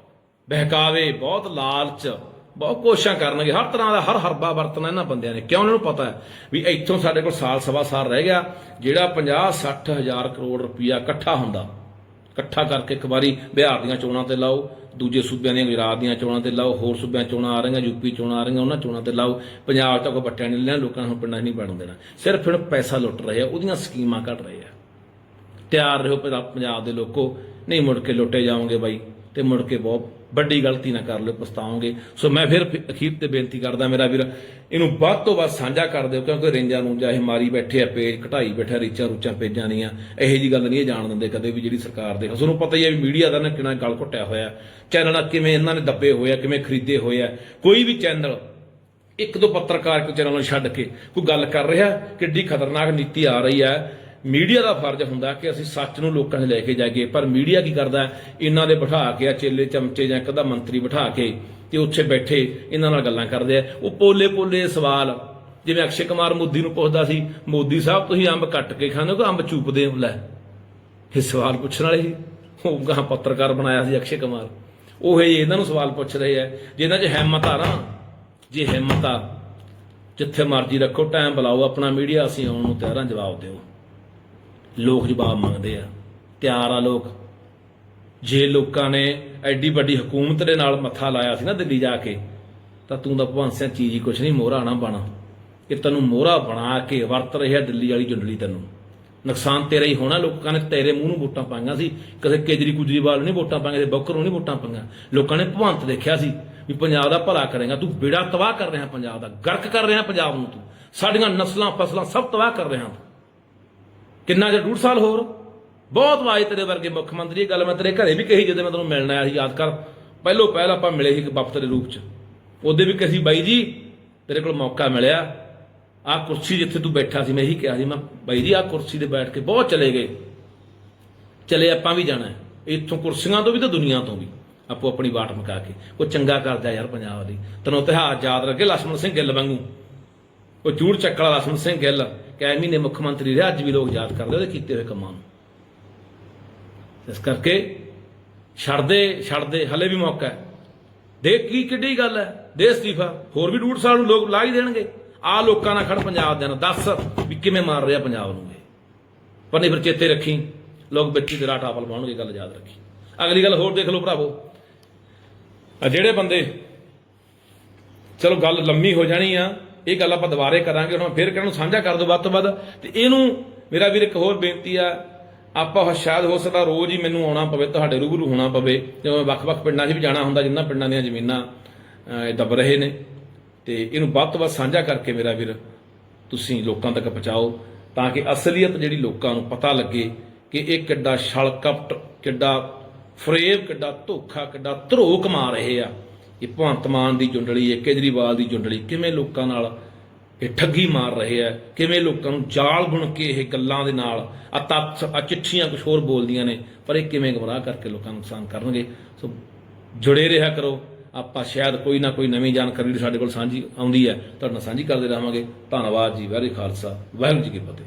ਬਹਿਕਾਵੇ, ਬਹੁਤ ਲਾਲਚ, ਬਹੁਤ ਕੋਸ਼ਿਸ਼ਾਂ ਕਰਨਗੇ। ਹਰ ਤਰ੍ਹਾਂ ਦਾ, ਹਰ ਹਰਬਾ ਵਰਤਣਾ ਇਹਨਾਂ ਬੰਦਿਆਂ ਨੇ। ਕਿਉਂ ਉਹਨਾਂ ਨੂੰ ਪਤਾ ਹੈ? ਵੀ ਇੱਥੋਂ ਸਾਡੇ ਕੋਲ ਸਾਲ ਸਵਾ ਸਾਲ ਰਹਿ ਗਿਆ, ਜਿਹੜਾ 50 60 ਹਜ਼ਾਰ ਕਰੋੜ ਰੁਪਈਆ ਇਕੱਠਾ ਹੁੰਦਾ। ਇਕੱਠਾ ਕਰਕੇ ਇੱਕ ਵਾਰੀ ਬਿਹਾਰ ਦੀਆਂ ਚੋਣਾਂ ਤੇ ਲਾਓ, ਦੂਜੇ ਸੂਬਿਆਂ ਦੀਆਂ ਗੁਜਰਾਤ ਦੀਆਂ ਚੋਣਾਂ ਤੇ ਲਾਓ, ਹੋਰ ਸੂਬਿਆਂ ਚੋਣਾਂ ਆ ਰਹੀਆਂ, ਯੂਪੀ ਚੋਣਾਂ ਆ ਰਹੀਆਂ, ਉਹਨਾਂ ਚੋਣਾਂ ਤੇ ਲਾਓ। ਪੰਜਾਬ ਤਾਂ ਕੋਈ ਬੱਟਿਆਂ ਨਹੀਂ ਲੈਣਾ ਲੋਕਾਂ ਨੂੰ ਪਿੰਡਾਂ 'ਚ ਨਹੀਂ ਪੈਣ ਦੇਣਾ। ਸਿਰਫ ਹੁਣ ਪੈਸਾ ਲੁੱਟ ਰਹੇ ਆ, ਉਹਦੀਆਂ ਸਕੀਮਾਂ ਕੱਢ ਰਹੇ ਆ। ਤਿਆਰ ਰਹੋ ਪੰਜਾਬ ਪੰਜਾਬ ਦੇ ਲੋਕੋ, ਨਹੀਂ ਮੁੜ ਕੇ ਲੁੱਟੇ ਜਾਓਗੇ ਬਾਈ। ਤੇ ਮੁੜ ਕੇ ਬਹੁਤ ਵੱਡੀ ਗਲਤੀ ਨਾ ਕਰ ਲਿਓ, ਪਛਤਾਓਗੇ। ਸੋ ਮੈਂ ਫਿਰ ਅਖੀਰ ਤੇ ਬੇਨਤੀ ਕਰਦਾ ਮੇਰਾ ਵੀਰ, ਇਹਨੂੰ ਵੱਧ ਤੋਂ ਵੱਧ ਸਾਂਝਾ ਕਰ ਦਿਓ, ਕਿਉਂਕਿ ਰੇਂਜਾਂ ਨੂੰ ਚਾਹੇ ਮਾਰੀ ਬੈਠੇ ਆ, ਪੇਜ ਘਟਾਈ ਬੈਠਾ ਰੀਚਾਂ ਰੂਚਾਂ ਪੇਜਾਂ ਦੀਆਂ, ਇਹੋ ਜੀ ਗੱਲ ਨਹੀਂ ਇਹ ਜਾਣ ਦਿੰਦੇ ਕਦੇ ਵੀ ਜਿਹੜੀ ਸਰਕਾਰ ਦੇ। ਤੁਹਾਨੂੰ ਪਤਾ ਹੀ ਹੈ ਵੀ ਮੀਡੀਆ ਦਾ ਨਾ ਕਿੰਨਾ ਗਲ ਘੁੱਟਿਆ ਹੋਇਆ। ਚੈਨਲ ਕਿਵੇਂ ਇਹਨਾਂ ਨੇ ਦੱਬੇ ਹੋਏ ਆ, ਕਿਵੇਂ ਖਰੀਦੇ ਹੋਏ ਆ। ਕੋਈ ਵੀ ਚੈਨਲ, ਇੱਕ ਦੋ ਪੱਤਰਕਾਰ ਕੋ ਚੈਨਲ ਨੂੰ ਛੱਡ ਕੇ ਕੋਈ ਗੱਲ ਕਰ ਰਿਹਾ, ਕਿੱਡੀ ਖਤਰਨਾਕ ਨੀਤੀ ਆ ਰਹੀ ਹੈ ਮੀਡੀਆ ਦਾ ਫਰਜ਼ ਹੁੰਦਾ ਕਿ ਅਸੀਂ ਸੱਚ ਨੂੰ ਲੋਕਾਂ 'ਚ ਲੈ ਕੇ ਜਾਈਏ, ਪਰ ਮੀਡੀਆ ਕੀ ਕਰਦਾ? ਇਹਨਾਂ ਦੇ ਬਿਠਾ ਕੇ ਆ ਚੇਲੇ ਚਮਚੇ ਜਾਂ ਇੱਕ ਅੱਧਾ ਮੰਤਰੀ ਬਿਠਾ ਕੇ ਤੇ ਉੱਥੇ ਬੈਠੇ ਇਹਨਾਂ ਨਾਲ ਗੱਲਾਂ ਕਰਦੇ ਆ। ਉਹ ਪੋਲੇ ਪੋਲੇ ਸਵਾਲ, ਜਿਵੇਂ ਅਕਸ਼ੇ ਕੁਮਾਰ ਮੋਦੀ ਨੂੰ ਪੁੱਛਦਾ ਸੀ, ਮੋਦੀ ਸਾਹਿਬ, ਤੁਸੀਂ ਅੰਬ ਕੱਟ ਕੇ ਖਾਂਦੇ ਹੋ ਕਿ ਅੰਬ ਚੂਪਦੇ ਹੋ? ਲੈ, ਇਹ ਸਵਾਲ ਪੁੱਛਣ ਵਾਲੇ ਸੀ। ਉਹ ਗਾਂ ਪੱਤਰਕਾਰ ਬਣਾਇਆ ਸੀ ਅਕਸ਼ੇ ਕੁਮਾਰ। ਉਹ ਹੀ ਇਹਨਾਂ ਨੂੰ ਸਵਾਲ ਪੁੱਛ ਰਹੇ ਆ, ਜਿਨ੍ਹਾਂ 'ਚ ਹਿੰਮਤ ਆ ਨਾ, ਜੇ ਹਿੰਮਤ ਆ, ਜਿੱਥੇ ਮਰਜ਼ੀ ਰੱਖੋ, ਟਾਈਮ ਬੁਲਾਓ, ਆਪਣਾ ਮੀਡੀਆ ਅਸੀਂ ਆਉਣ ਨੂੰ ਤਿਆਰਾਂ ਜਵਾਬ ਦਿਓ। ਲੋਕ ਜਵਾਬ ਮੰਗਦੇ ਆ। ਤਿਆਰ ਆ ਲੋਕ। ਜੇ ਲੋਕਾਂ ਨੇ ਐਡੀ ਵੱਡੀ ਹਕੂਮਤ ਦੇ ਨਾਲ ਮੱਥਾ ਲਾਇਆ ਸੀ ਨਾ ਦਿੱਲੀ ਜਾ ਕੇ, ਤਾਂ ਤੂੰ ਤਾਂ ਭਗਵੰਤ ਸਿੰਘ ਚੀਜ਼ ਹੀ ਕੁਛ ਨਹੀਂ, ਮੋਹਰਾ ਨਾ ਬਣਾ। ਇਹ ਤੈਨੂੰ ਮੋਹਰਾ ਬਣਾ ਕੇ ਵਰਤ ਰਿਹਾ ਦਿੱਲੀ ਵਾਲੀ ਜੁੰਡਲੀ ਤੈਨੂੰ। ਨੁਕਸਾਨ ਤੇਰਾ ਹੀ ਹੋਣਾ, ਲੋਕਾਂ ਨੇ ਤੇਰੇ ਮੂੰਹ ਨੂੰ ਵੋਟਾਂ ਪਾਈਆਂ ਸੀ। ਕਦੇ ਕੇਜਰੀ ਕੁਜਰੀਵਾਲ ਨੂੰ ਨਹੀਂ ਵੋਟਾਂ ਪਾਈਆਂ ਤੇ ਬੌਕਰ ਨੂੰ ਨਹੀਂ ਵੋਟਾਂ ਪਾਈਆਂ। ਲੋਕਾਂ ਨੇ ਭਗਵੰਤ ਦੇਖਿਆ ਸੀ ਵੀ ਪੰਜਾਬ ਦਾ ਭਲਾ ਕਰੇਗਾ। ਤੂੰ ਬੇੜਾ ਤਬਾਹ ਕਰ ਰਿਹਾ ਪੰਜਾਬ ਦਾ, ਗਰਕ ਕਰ ਰਿਹਾ ਪੰਜਾਬ ਨੂੰ ਤੂੰ। ਸਾਡੀਆਂ ਨਸਲਾਂ, ਫਸਲਾਂ ਸਭ ਤਬਾਹ ਕਰ ਰਿਹਾ ਤੂੰ। ਕਿੰਨਾ ਜੇ ਡੂਢ ਸਾਲ ਹੋਰ? ਬਹੁਤ ਵਾਜ ਤੇਰੇ ਵਰਗੇ ਮੁੱਖ ਮੰਤਰੀ, ਇਹ ਗੱਲ ਮੈਂ ਤੇਰੇ ਘਰੇ ਵੀ ਕਹੀ ਜਦੋਂ ਮੈਂ ਤੈਨੂੰ ਮਿਲਣ ਆਇਆ ਸੀ, ਯਾਦ ਕਰ। ਪਹਿਲੋ ਪਹਿਲ ਆਪਾਂ ਮਿਲੇ ਸੀ ਇੱਕ ਵਫਦ ਦੇ ਰੂਪ 'ਚ। ਉਹਦੇ ਵੀ ਕਹੀ, ਬਾਈ ਜੀ, ਤੇਰੇ ਕੋਲ ਮੌਕਾ ਮਿਲਿਆ। ਆ ਕੁਰਸੀ ਜਿੱਥੇ ਤੂੰ ਬੈਠਾ ਸੀ, ਮੈਂ ਇਹੀ ਕਿਹਾ ਸੀ, ਮੈਂ ਬਾਈ ਜੀ ਆ ਕੁਰਸੀ ਤੇ ਬੈਠ ਕੇ ਬਹੁਤ ਚਲੇ ਗਏ। ਚਲੇ ਆਪਾਂ ਵੀ ਜਾਣਾ ਇੱਥੋਂ ਕੁਰਸੀਆਂ ਤੋਂ ਵੀ ਤੇ ਦੁਨੀਆ ਤੋਂ ਵੀ। ਆਪੋ ਆਪਣੀ ਬਾਟ ਮਕਾ ਕੇ। ਉਹ ਚੰਗਾ ਕਰਦਾ ਯਾਰ ਪੰਜਾਬ ਦੀ। ਤੈਨੂੰ ਇਤਿਹਾਸ ਯਾਦ ਰੱਖੇ ਲక్ష్మణ ਸਿੰਘ ਗਿੱਲ ਵਾਂਗੂ। ਉਹ ਜੂੜ ਚੱਕਲਾ ਲక్ష్మణ ਸਿੰਘ ਗਿੱਲ। ਕੈ ਮਹੀਨੇ ਮੁੱਖ ਮੰਤਰੀ ਰਿਹਾ, ਅੱਜ ਵੀ ਲੋਕ ਯਾਦ ਕਰਦੇ ਉਹਦੇ ਕੀਤੇ ਹੋਏ ਕੰਮਾਂ ਨੂੰ। ਇਸ ਕਰਕੇ ਛੱਡਦੇ ਛੱਡਦੇ, ਹਲੇ ਵੀ ਮੌਕਾ ਹੈ। ਦੇਖ ਕੀ, ਕਿੱਡੀ ਗੱਲ ਹੈ ਦੇ ਅਸਤੀਫਾ, ਹੋਰ ਵੀ ਡੂਢ ਸਾਲ ਨੂੰ ਲੋਕ ਲਾ ਹੀ ਦੇਣਗੇ। ਆ ਲੋਕਾਂ ਨਾਲ ਖੜ ਪੰਜਾਬ ਦੇ ਨਾਲ, ਦੱਸ ਵੀ ਕਿਵੇਂ ਮਾਰ ਰਿਹਾ ਪੰਜਾਬ ਨੂੰ ਇਹ। ਪਰ ਨਹੀਂ ਫਿਰ ਚੇਤੇ ਰੱਖੀ, ਲੋਕ ਬੱਚੀ ਦੇ ਰਾਟਾ ਪਲ ਪਾਉਣਗੇ ਗੱਲ ਯਾਦ ਰੱਖੀ। ਅਗਲੀ ਗੱਲ ਹੋਰ ਦੇਖ ਲਓ ਭਰਾਵੋ। ਆ ਜਿਹੜੇ ਬੰਦੇ, ਚਲੋ ਗੱਲ ਲੰਮੀ ਹੋ ਜਾਣੀ ਆ ਇਹ ਗੱਲ ਆਪਾਂ ਦੁਬਾਰੇ ਕਰਾਂਗੇ ਹੁਣ ਫਿਰ ਕਿਹਨੂੰ ਸਾਂਝਾ ਕਰ ਦਿਓ ਵੱਧ ਤੋਂ ਵੱਧ। ਤੇ ਇਹਨੂੰ ਮੇਰਾ ਵੀਰ ਇੱਕ ਹੋਰ ਬੇਨਤੀ ਆ ਆਪਾਂ ਸ਼ਾਇਦ ਹੋ ਸਕਦਾ ਰੋਜ਼ ਹੀ ਮੈਨੂੰ ਆਉਣਾ ਪਵੇ ਤੁਹਾਡੇ ਰੂਬਰੂ ਹੋਣਾ ਪਵੇ। ਜਿਵੇਂ ਵੱਖ-ਵੱਖ ਪਿੰਡਾਂ 'ਚ ਵੀ ਜਾਣਾ ਹੁੰਦਾ ਜਿੰਨਾ ਪਿੰਡਾਂ ਦੀਆਂ ਜ਼ਮੀਨਾਂ ਅਹ, ਦਬ ਰਹੇ ਨੇ। ਤੇ ਇਹਨੂੰ ਵੱਧ ਤੋਂ ਵੱਧ ਸਾਂਝਾ ਕਰਕੇ ਮੇਰਾ ਵੀਰ ਤੁਸੀਂ ਲੋਕਾਂ ਤੱਕ ਪਹੁੰਚਾਓ ਤਾਂ ਕਿ ਅਸਲੀਅਤ ਜਿਹੜੀ ਲੋਕਾਂ ਨੂੰ ਪਤਾ ਲੱਗੇ ਕਿ ਇਹ ਕਿੱਡਾ ਛਲ ਕਪਟ ਕਿੱਡਾ ਫਰੇਬ ਕਿੱਡਾ ਧੋਖਾ ਕਿੱਡਾ ਧਰੋਕ ਮਾਰ ਰਹੇ ਆ। ਇਹ ਭਗਵੰਤ ਮਾਨ ਦੀ ਜੁੰਡਲੀ ਹੈ ਕੇਜਰੀਵਾਲ ਦੀ ਜੁੰਡਲੀ, ਕਿਵੇਂ ਲੋਕਾਂ ਨਾਲ ਇਹ ਠੱਗੀ ਮਾਰ ਰਹੇ ਆ, ਕਿਵੇਂ ਲੋਕਾਂ ਨੂੰ ਜਾਲ ਬੁਣ ਕੇ ਇਹ ਗੱਲਾਂ ਦੇ ਨਾਲ ਆ ਤੱਥ ਆ ਚਿੱਠੀਆਂ ਕੁਝ ਹੋਰ ਬੋਲਦੀਆਂ ਨੇ, ਪਰ ਇਹ ਕਿਵੇਂ ਗਮਰਾਹ ਕਰਕੇ ਲੋਕਾਂ ਨੂੰ ਨੁਕਸਾਨ ਕਰਨਗੇ? ਸੋ ਜੁੜੇ ਰਿਹਾ ਕਰੋ, ਆਪਾਂ ਸ਼ਾਇਦ ਕੋਈ ਨਾ ਕੋਈ ਨਵੀਂ ਜਾਣਕਾਰੀ ਸਾਡੇ ਕੋਲ ਸਾਂਝੀ ਆਉਂਦੀ ਹੈ, ਤੁਹਾਡੇ ਨਾਲ ਸਾਂਝੀ ਕਰਦੇ ਰਹਾਂਗੇ। ਧੰਨਵਾਦ ਜੀ ਵਾਹਿਗੁਰੂ ਖਾਲਸਾ, ਵਾਹਿਗੁਰੂ ਜੀ ਕੀ ਫਤਿਹ।